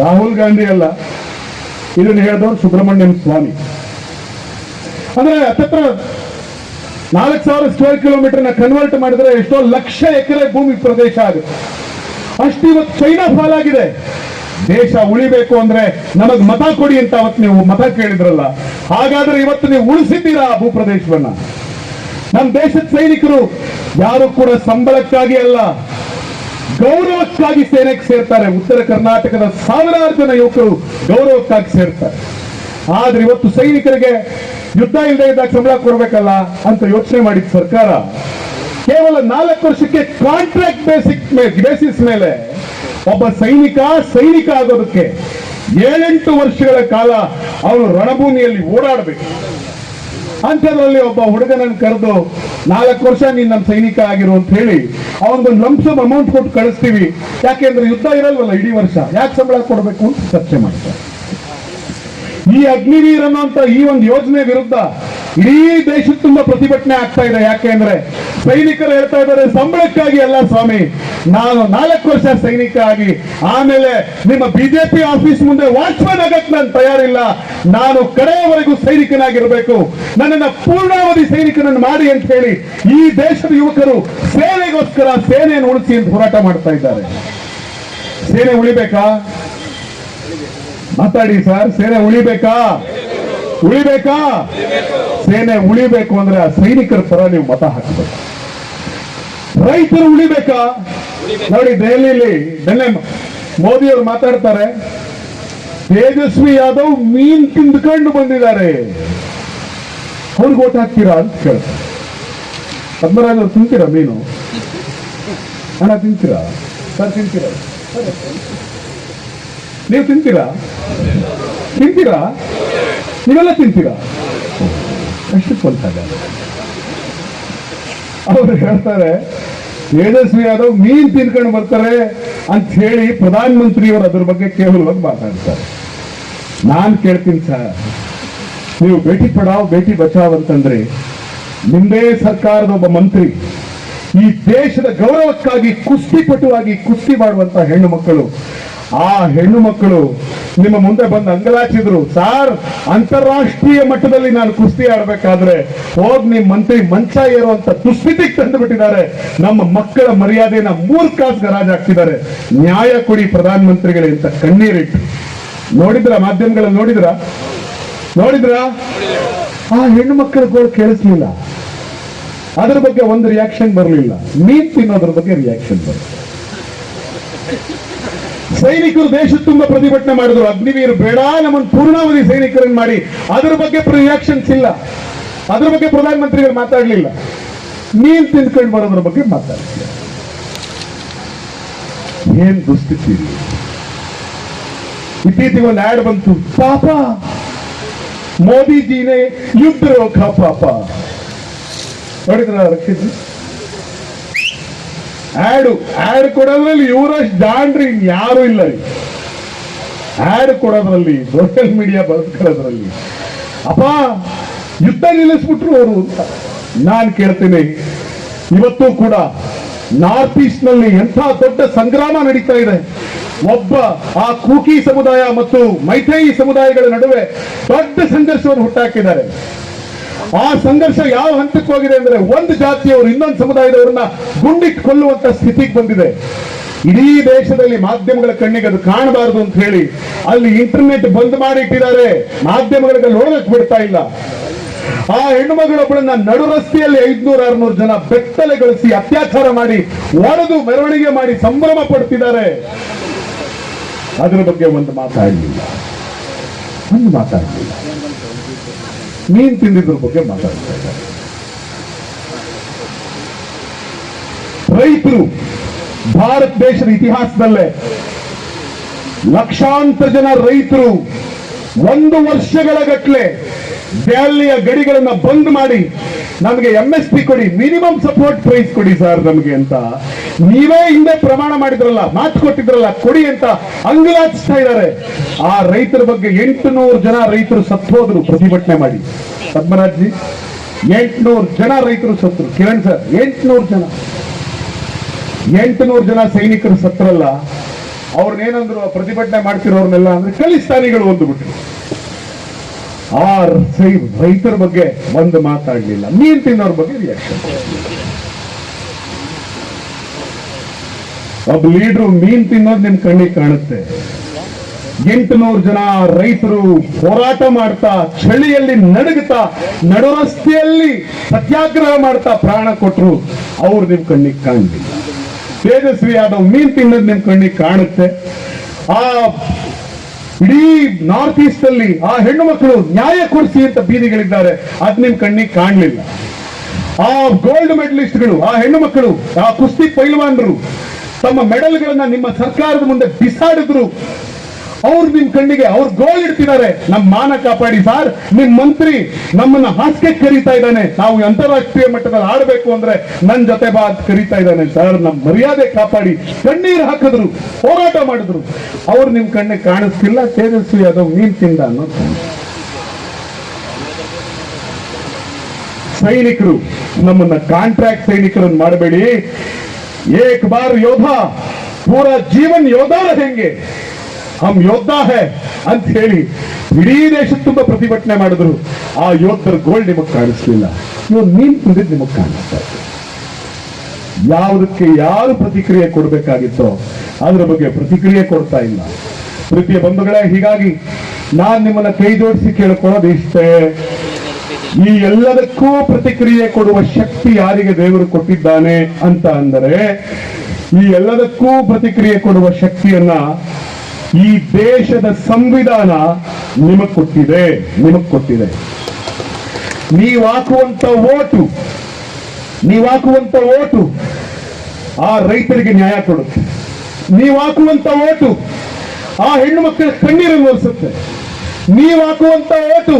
ರಾಹುಲ್ ಗಾಂಧಿ ಅಲ್ಲ. ಇದನ್ನು ಹೇಳಿದವರು ಸುಬ್ರಹ್ಮಣ್ಯಂ ಸ್ವಾಮಿ. ಅಂದ್ರೆ ಹತ್ತತ್ರ ನಾಲ್ಕು ಸಾವಿರ ಸ್ಕ್ವೇರ್ ಕಿಲೋಮೀಟರ್ನ ಕನ್ವರ್ಟ್ ಮಾಡಿದ್ರೆ ಎಷ್ಟೋ ಲಕ್ಷ ಎಕರೆ ಭೂಮಿ ಪ್ರದೇಶ ಆಗುತ್ತೆ ಅಷ್ಟು ಇವತ್ತು ಚೈನಾ ಪಾಲಾಗಿದೆ ದೇಶ ಉಳಿಬೇಕು ಅಂದ್ರೆ ನಮಗ್ ಮತ ಕೊಡಿ ಅಂತ ಅವತ್ತು ನೀವು ಮತ ಕೇಳಿದ್ರಲ್ಲ. ಹಾಗಾದ್ರೆ ಇವತ್ತು ನೀವು ಉಳಿಸಿದ್ದೀರಾ ಆ ಭೂಪ್ರದೇಶವನ್ನ? ನಮ್ಮ ದೇಶದ ಸೈನಿಕರು ಯಾರು ಕೂಡ ಸಂಬಳಕ್ಕಾಗಿ ಅಲ್ಲ, ಗೌರವಕ್ಕಾಗಿ ಸೇನೆಗೆ ಸೇರ್ತಾರೆ. ಉತ್ತರ ಕರ್ನಾಟಕದ ಸಾವಿರಾರು ಜನ ಯುವಕರು ಗೌರವಕ್ಕಾಗಿ ಸೇರ್ತಾರೆ. ಆದ್ರೆ ಇವತ್ತು ಸೈನಿಕರಿಗೆ ಯುದ್ಧ ಇಲ್ಲದೆ ಇದ್ದಾಗ ಸಂಬಳ ಕೊಡ್ಬೇಕಲ್ಲ ಅಂತ ಯೋಚನೆ ಮಾಡಿದ ಸರ್ಕಾರ, ಕೇವಲ ನಾಲ್ಕು ವರ್ಷಕ್ಕೆ ಕಾಂಟ್ರಾಕ್ಟ್ ಬೇಸಿಕ್ ಬೇಸಿಸ್ ಮೇಲೆ ಒಬ್ಬ ಸೈನಿಕ ಸೈನಿಕ ಆಗೋದಕ್ಕೆ ಏಳೆಂಟು ವರ್ಷಗಳ ಕಾಲ ಅವನು ರಣಭೂಮಿಯಲ್ಲಿ ಓಡಾಡಬೇಕು. ಅಂಥದ್ರಲ್ಲಿ ಒಬ್ಬ ಹುಡುಗನನ್ನು ಕರೆದು, ನಾಲ್ಕು ವರ್ಷ ನೀನು ನಮ್ಮ ಸೈನಿಕ ಆಗಿರು ಅಂತ ಹೇಳಿ ಅವನೊಂದು ಲಂಪ್ಸಮ್ ಅಮೌಂಟ್ ಕೊಟ್ಟು ಕಳಿಸ್ತೀವಿ. ಯಾಕೆಂದ್ರೆ ಯುದ್ಧ ಇರಲ್ವಲ್ಲ ಇಡೀ ವರ್ಷ. ಯಾಕೆ ಸಂಬಳ ಕೊಡಬೇಕು ಅಂತ ಚರ್ಚೆ ಮಾಡ್ತಾರೆ. ಈ ಅಗ್ನಿವೀರ್ ಅನ್ನುವಂತ ಈ ಒಂದು ಯೋಜನೆ ವಿರುದ್ಧ ಇಡೀ ದೇಶದ ತುಂಬಾ ಪ್ರತಿಭಟನೆ ಆಗ್ತಾ ಇದೆ. ಯಾಕೆ ಅಂದ್ರೆ ಸೈನಿಕರು ಹೇಳ್ತಾ ಇದ್ದಾರೆ, ಸಂಬಳಕ್ಕಾಗಿ ಅಲ್ಲ ಸ್ವಾಮಿ, ನಾನು ನಾಲ್ಕು ವರ್ಷ ಸೈನಿಕ ಆಗಿ ಆಮೇಲೆ ನಿಮ್ಮ ಬಿಜೆಪಿ ಆಫೀಸ್ ಮುಂದೆ ವಾಚ್ಮನ್ ಆಗಕ್ ನಾನು ತಯಾರಿಲ್ಲ. ನಾನು ಕಡೆಯವರೆಗೂ ಸೈನಿಕನಾಗಿರ್ಬೇಕು. ನನ್ನನ್ನ ಪೂರ್ಣಾವಧಿ ಸೈನಿಕನನ್ನು ಮಾಡಿ ಅಂತ ಹೇಳಿ ಈ ದೇಶದ ಯುವಕರು ಸೇನೆಗೋಸ್ಕರ ಸೇನೆಯನ್ನು ಉಳಿಸಿ ಅಂತ ಹೋರಾಟ ಮಾಡ್ತಾ ಇದ್ದಾರೆ. ಸೇನೆ ಉಳಿಬೇಕಾ? ಮಾತಾಡಿ ಸರ್, ಸೇನೆ ಉಳಿಬೇಕಾ? ಉಳಿಬೇಕಾ? ಸೇನೆ ಉಳಿಬೇಕು ಅಂದ್ರೆ ಆ ಸೈನಿಕರ ಪರ ನೀವು ಮತ ಹಾಕಬೇಕು. ರೈತರು ಉಳಿಬೇಕಾ? ನೋಡಿ, ದೆಹಲಿಯಲ್ಲಿ ನಿನ್ನೆ ಮೋದಿ ಅವರು ಮಾತಾಡ್ತಾರೆ, ತೇಜಸ್ವಿ ಯಾದವ್ ಮೀನ್ ತಿಂದ್ಕೊಂಡು ಬಂದಿದ್ದಾರೆ. ಅವ್ರಿಗೆ ಓಟ್ ಹಾಕ್ತೀರಾ ಅಂತ ಕೇಳ್ತಾರೆ. ಪದ್ಮರಾಜ್ ಅವ್ರು ತಿಂತೀರಾ ಮೀನು? ಅಣ್ಣ, ತಿಂತೀರಾ? ಸರ್, ತಿಂತೀರಾ? ನೀವು ತಿಂತೀರಾ? ತಿಂತೀರಾ? ನೀವೆಲ್ಲ ತಿಂತೀರಾ? ಎಷ್ಟು ಕೊಲ್ತಾಗ ಅವರು ಹೇಳ್ತಾರೆ, ತೇಜಸ್ವಿ ಯಾದವ್ ಮೀನ್ ತಿನ್ಕೊಂಡು ಬರ್ತಾರೆ ಅಂತ ಹೇಳಿ ಪ್ರಧಾನ ಮಂತ್ರಿಯವರು ಅದ್ರ ಬಗ್ಗೆ ಕೇವಲವಾಗಿ ಮಾತಾಡ್ತಾರೆ. ನಾನ್ ಕೇಳ್ತೀನಿ ಸರ್, ನೀವು ಭೇಟಿ ಪಡಾವ್, ಭೇಟಿ ಬಚಾವ್ ಅಂತಂದ್ರೆ ನಿಮ್ದೇ ಸರ್ಕಾರದ ಒಬ್ಬ ಮಂತ್ರಿ ಈ ದೇಶದ ಗೌರವಕ್ಕಾಗಿ ಕುಸ್ತಿಪಟುವಾಗಿ ಕುಸ್ತಿ ಮಾಡುವಂತ ಹೆಣ್ಣು ಮಕ್ಕಳು. ಆ ಹೆಣ್ಣು ಮಕ್ಕಳು ನಿಮ್ಮ ಮುಂದೆ ಬಂದು ಅಂಗಲಾಚಿದ್ರು, ಸಾರ್, ಅಂತಾರಾಷ್ಟ್ರೀಯ ಮಟ್ಟದಲ್ಲಿ ನಾನು ಕುಸ್ತಿ ಆಡ್ಬೇಕಾದ್ರೆ ಹೋಗ್ ನಿಮ್ ಮಂತ್ರಿ ಮಂಚ ಏರುವಂತ ದುಸ್ಥಿತಿಗೆ ತಂದು ಬಿಟ್ಟಿದ್ದಾರೆ ನಮ್ಮ ಮಕ್ಕಳ ಮರ್ಯಾದೆನ ಮೂರ್ ಕಾಸ್ ಗರಾಜ್ ಹಾಕ್ತಿದ್ದಾರೆ. ನ್ಯಾಯ ಕೊಡಿ ಪ್ರಧಾನ ಮಂತ್ರಿಗಳೇ ಅಂತ ಕಣ್ಣೀರಿಟ್ಟು. ನೋಡಿದ್ರ ಮಾಧ್ಯಮಗಳಲ್ಲಿ ನೋಡಿದ್ರ? ನೋಡಿದ್ರ? ಆ ಹೆಣ್ಣು ಮಕ್ಕಳ ಕೇಳಿಸ್ಲಿಲ್ಲ. ಅದ್ರ ಬಗ್ಗೆ ಒಂದು ರಿಯಾಕ್ಷನ್ ಬರಲಿಲ್ಲ. ಮೀನ್ ತಿನ್ನೋದ್ರ ಬಗ್ಗೆ ರಿಯಾಕ್ಷನ್ ಬರಲಿಲ್ಲ ಸೈನಿಕರು ದೇಶ ತುಂಬಾ ಪ್ರತಿಭಟನೆ ಮಾಡಿದ್ರು. ಅಗ್ನಿವೀರ್ ಬೇಡ ನಮ್ಮನ್ನು ಪೂರ್ಣಾವಧಿ ಸೈನಿಕರನ್ನು ಮಾಡಿ. ಅದ್ರ ಬಗ್ಗೆ ರಿಯಾಕ್ಷನ್ಸ್ ಇಲ್ಲ. ಅದ್ರ ಬಗ್ಗೆ ಪ್ರಧಾನಮಂತ್ರಿಗಳು ಮಾತಾಡ್ಲಿಲ್ಲ. ಮೀನ್ ತಿನ್ಕೊಂಡು ಬರೋದ್ರ ಬಗ್ಗೆ ಮಾತಾಡ್ತಿಲ್ಲ ಏನ್ ದುಸ್ಥಿತಿ? ಇತ್ತೀಚೆಗೆ ಒಂದು ಆಡ್ ಬಂತು. ಪಾಪ! ಮೋದಿಜಿನೇ ಯುದ್ಧ ರೋಗ, ಪಾಪ. ನೋಡಿದ್ರ ರಕ್ಷಿತ್ ಆಡು ಆಡ್ ಕೊಡೋದ್ರಲ್ಲಿ ಇವರಷ್ಟು ಜಾಣ್ರಿ ಯಾರು ಇಲ್ಲ ರೀ. ಆಡ್ ಕೊಡೋದ್ರಲ್ಲಿ ಸೋಷಿಯಲ್ ಮೀಡಿಯಾ ಬಳಸ್ಕೊಳ್ಳೋದ್ರಲ್ಲಿ. ಅಪ್ಪ, ಯುದ್ಧ ನಿಲ್ಲಿಸ್ಬಿಟ್ರು ಅವರು ಅಂತ ನಾನು ಕೇಳ್ತೀನಿ. ಇವತ್ತು ಕೂಡ ನಾರ್ತ್ ಈಸ್ಟ್ನಲ್ಲಿ ಎಂಥ ದೊಡ್ಡ ಸಂಗ್ರಾಮ ನಡೀತಾ ಇದೆ. ಒಬ್ಬ ಆ ಕೂಕಿ ಸಮುದಾಯ ಮತ್ತು ಮೈಥೈ ಸಮುದಾಯಗಳ ನಡುವೆ ದೊಡ್ಡ ಸಂಘರ್ಷವನ್ನು ಹುಟ್ಟಾಕಿದ್ದಾರೆ. ಆ ಸಂಘರ್ಷ ಯಾವ ಹಂತಕ್ಕೆ ಹೋಗಿದೆ ಅಂದ್ರೆ ಒಂದು ಜಾತಿಯವರು ಇನ್ನೊಂದು ಸಮುದಾಯದವರನ್ನ ಗುಂಡಿಟ್ಟು ಕೊಲ್ಲುವಂತ ಸ್ಥಿತಿಗೆ ಬಂದಿದೆ. ಇಡೀ ದೇಶದಲ್ಲಿ ಮಾಧ್ಯಮಗಳ ಕಣ್ಣಿಗೆ ಅದು ಕಾಣಬಾರದು ಅಂತ ಹೇಳಿ ಅಲ್ಲಿ ಇಂಟರ್ನೆಟ್ ಬಂದ್ ಮಾಡಿ ಇಟ್ಟಿದ್ದಾರೆ. ಮಾಧ್ಯಮಗಳಿಗೆ ನೋಡಕ್ ಬಿಡ್ತಾ ಇಲ್ಲ. ಆ ಹೆಣ್ಣುಮಗಳೊಬ್ಬಳನ್ನ ನಡು ರಸ್ತೆಯಲ್ಲಿ ಐದ್ನೂರ ಆರ್ನೂರು ಜನ ಬೆತ್ತಲೆಗೊಳಿಸಿ ಅತ್ಯಾಚಾರ ಮಾಡಿ ಒಡೆದು ಮೆರವಣಿಗೆ ಮಾಡಿ ಸಂಭ್ರಮ ಪಡ್ತಿದ್ದಾರೆ. ಅದರ ಬಗ್ಗೆ ಒಂದು ಮಾತಾಡಲಿಲ್ಲ. ಒಂದು ಮಾತಾಡಲಿಲ್ಲ. ಮೀನ್ ತಿಂದಿದ್ರ ಬಗ್ಗೆ ಮಾತಾಡ್ತಾ ಇದ್ದಾರೆ. ರೈತರು ಭಾರತ ದೇಶದ ಇತಿಹಾಸದಲ್ಲೇ ಲಕ್ಷಾಂತರ ಜನ ರೈತರು ಒಂದು ವರ್ಷಗಳ ಗಟ್ಟಲೆ ದೆಹಲಿಯ ಗಡಿಗಳನ್ನ ಬಂದ್ ಮಾಡಿ ನಮಗೆ ಎಂ ಪಿ ಕೊಡಿ ಮಿನಿಮಮ್ ಸಪೋರ್ಟ್ ಪ್ರೈಸ್ ಕೊಡಿ ಸರ್ ನಮಗೆ ಅಂತ ನೀವೇ ಹಿಂದೆ ಪ್ರಮಾಣ ಮಾಡಿದ್ರಲ್ಲ, ಮಾತು ಕೊಟ್ಟಿದ್ರಲ್ಲ, ಕೊಡಿ ಅಂತ ಅಂಗಲಾಚಿಸ್ತಾ ಇದ್ದಾರೆ. ಆ ರೈತರ ಬಗ್ಗೆ ಎಂಟುನೂರು ಜನ ರೈತರು ಸತ್ತೋದ್ರು ಪ್ರತಿಭಟನೆ ಮಾಡಿ. ಪದ್ಮರಾಜ್ಜಿ ಎಂಟುನೂರು ಜನ ರೈತರು ಸತ್ರು ಕಿರಣ್ ಸರ್, ಎಂಟುನೂರು ಜನ. ಎಂಟುನೂರು ಜನ ಸೈನಿಕರು ಸತ್ರಲ್ಲ ಅವ್ರನ್ನೇನಂದ್ರು ಪ್ರತಿಭಟನೆ ಮಾಡ್ತಿರೋರ್ನೆಲ್ಲ ಅಂದ್ರೆ ಖಲಿಸ್ತಾನಿಗಳು ಒಂದು ಬಿಟ್ರು ಆ ರೈತರ ಬಗ್ಗೆ ಒಂದು ಮಾತಾಡ್ಲಿಲ್ಲ. ಮೀನ್ ತಿನ್ನೋರ್ ಬಗ್ಗೆ ರಿಯಾಕ್ಷನ್ ಒಬ್ಬ ಲೀಡ್ರು ಮೀನ್ ತಿನ್ನೋದು ನಿಮ್ ಕಣ್ಣಿಗೆ ಕಾಣುತ್ತೆ. ಎಂಟುನೂರು ಜನ ರೈತರು ಹೋರಾಟ ಮಾಡ್ತಾ, ಚಳಿಯಲ್ಲಿ ನಡುಗುತ್ತಾ ನಡು ರಸ್ತೆಯಲ್ಲಿ ಸತ್ಯಾಗ್ರಹ ಮಾಡ್ತಾ ಪ್ರಾಣ ಕೊಟ್ರು, ಅವ್ರು ನಿಮ್ ಕಣ್ಣಿಗೆ ಕಾಣಲಿಲ್ಲ. ತೇಜಸ್ವಿ ಯಾದವ್ ಮೀನ್ ತಿನ್ನೋದು ನಿಮ್ ಕಣ್ಣಿಗೆ ಕಾಣುತ್ತೆ. ಆ ಇಡೀ ನಾರ್ತ್ ಈಸ್ಟ್ ಅಲ್ಲಿ ಆ ಹೆಣ್ಣು ಮಕ್ಕಳು ನ್ಯಾಯ ಕೊಡಿಸಿ ಅಂತ ಬೀದಿಗಳಿದ್ದಾರೆ, ಅದ್ ನಿಮ್ ಕಣ್ಣಿಗೆ ಕಾಣಲಿಲ್ಲ. ಆ ಗೋಲ್ಡ್ ಮೆಡಲಿಸ್ಟ್ಗಳು, ಆ ಹೆಣ್ಣು ಮಕ್ಕಳು, ಆ ಕುಸ್ತಿ ಪೈಲ್ವಾನರು ತಮ್ಮ ಮೆಡಲ್ಗಳನ್ನ ನಿಮ್ಮ ಸರ್ಕಾರದ ಮುಂದೆ ಬಿಸಾಡಿದ್ರು, ಅವ್ರು ನಿಮ್ ಕಣ್ಣಿಗೆ, ಅವ್ರು ಗೋಲ್ ಇಡ್ತಿದ್ದಾರೆ. ನಮ್ಮ ಮಾನ ಕಾಪಾಡಿ ಸಾರ್, ನಿಮ್ ಮಂತ್ರಿ ನಮ್ಮನ್ನ ಹಾಸ್ಗೆ ಕರೀತಾ ಇದ್ದಾನೆ. ನಾವು ಅಂತಾರಾಷ್ಟ್ರೀಯ ಮಟ್ಟದಲ್ಲಿ ಆಡಬೇಕು ಅಂದ್ರೆ ನನ್ ಜೊತೆ ಬಾ ಕರೀತಾ ಇದ್ದಾನೆ ಸರ್. ನಮ್ ಮರ್ಯಾದೆ ಕಾಪಾಡಿ. ಕಣ್ಣೀರು ಹಾಕಿದ್ರು, ಹೋರಾಟ ಮಾಡಿದ್ರು. ಅವ್ರು ನಿಮ್ ಕಣ್ಣಿಗೆ ಕಾಣಿಸ್ತಿಲ್ಲ, ತೇಜಸ್ವಿ ಅದು ನೀನ್ ತಿಂದ ಸೈನಿಕರು, ನಮ್ಮನ್ನ ಕಾಂಟ್ರಾಕ್ಟ್ ಸೈನಿಕರನ್ನು ಮಾಡಬೇಡಿ. ಏಕ್ बार योद्धा पूरा जीवन योद्धा ಹೆಂಗೆ? ಹಮ್ ಯೋಧ ಹೇ ಅಂತ ಹೇಳಿ ಇಡೀ ದೇಶ ತುಂಬಾ ಪ್ರತಿಭಟನೆ ಮಾಡಿದ್ರು. ಆ ಯೋಧರ ಗೋಲ್ಡ್ ನಿಮಗೆ ಕಾಣಿಸ್ಲಿಲ್ಲ. ಇವ್ರು ನೀನ್ ತಿಂದಿದ್ ನಿಮಗೆ ಕಾಣಿಸ್ತಾ. ಯಾವುದಕ್ಕೆ ಯಾರು ಪ್ರತಿಕ್ರಿಯೆ ಕೊಡಬೇಕಾಗಿತ್ತೋ ಅದರ ಬಗ್ಗೆ ಪ್ರತಿಕ್ರಿಯೆ ಕೊಡ್ತಾ ಇಲ್ಲ. ಪ್ರೀತಿಯ ಬಂಧುಗಳೇ, ಹೀಗಾಗಿ ನಾನು ನಿಮ್ಮನ್ನ ಕೈ ಜೋಡಿಸಿ ಕೇಳ್ಕೊಳ್ಳೋದು ಇಷ್ಟೇ. ಈ ಎಲ್ಲದಕ್ಕೂ ಪ್ರತಿಕ್ರಿಯೆ ಕೊಡುವ ಶಕ್ತಿ ಯಾರಿಗೆ ದೇವರು ಕೊಟ್ಟಿದ್ದಾನೆ ಅಂತ ಅಂದರೆ, ಈ ಎಲ್ಲದಕ್ಕೂ ಪ್ರತಿಕ್ರಿಯೆ ಕೊಡುವ ಶಕ್ತಿಯನ್ನ ಈ ದೇಶದ ಸಂವಿಧಾನ ನಿಮಗ್ ಕೊಟ್ಟಿದೆ ನಿಮಗ್ ಕೊಟ್ಟಿದೆ. ನೀವು ಹಾಕುವಂತ ಓಟು ನೀವು ಹಾಕುವಂತ ಓಟು ಆ ರೈತರಿಗೆ ನ್ಯಾಯ ಕೊಡುತ್ತೆ. ನೀವು ಹಾಕುವಂತ ಓಟು ಆ ಹೆಣ್ಣು ಮಕ್ಕಳ ಕಣ್ಣೀರನ್ನು ಒರೆಸುತ್ತೆ. ನೀವು ಹಾಕುವಂತ ಓಟು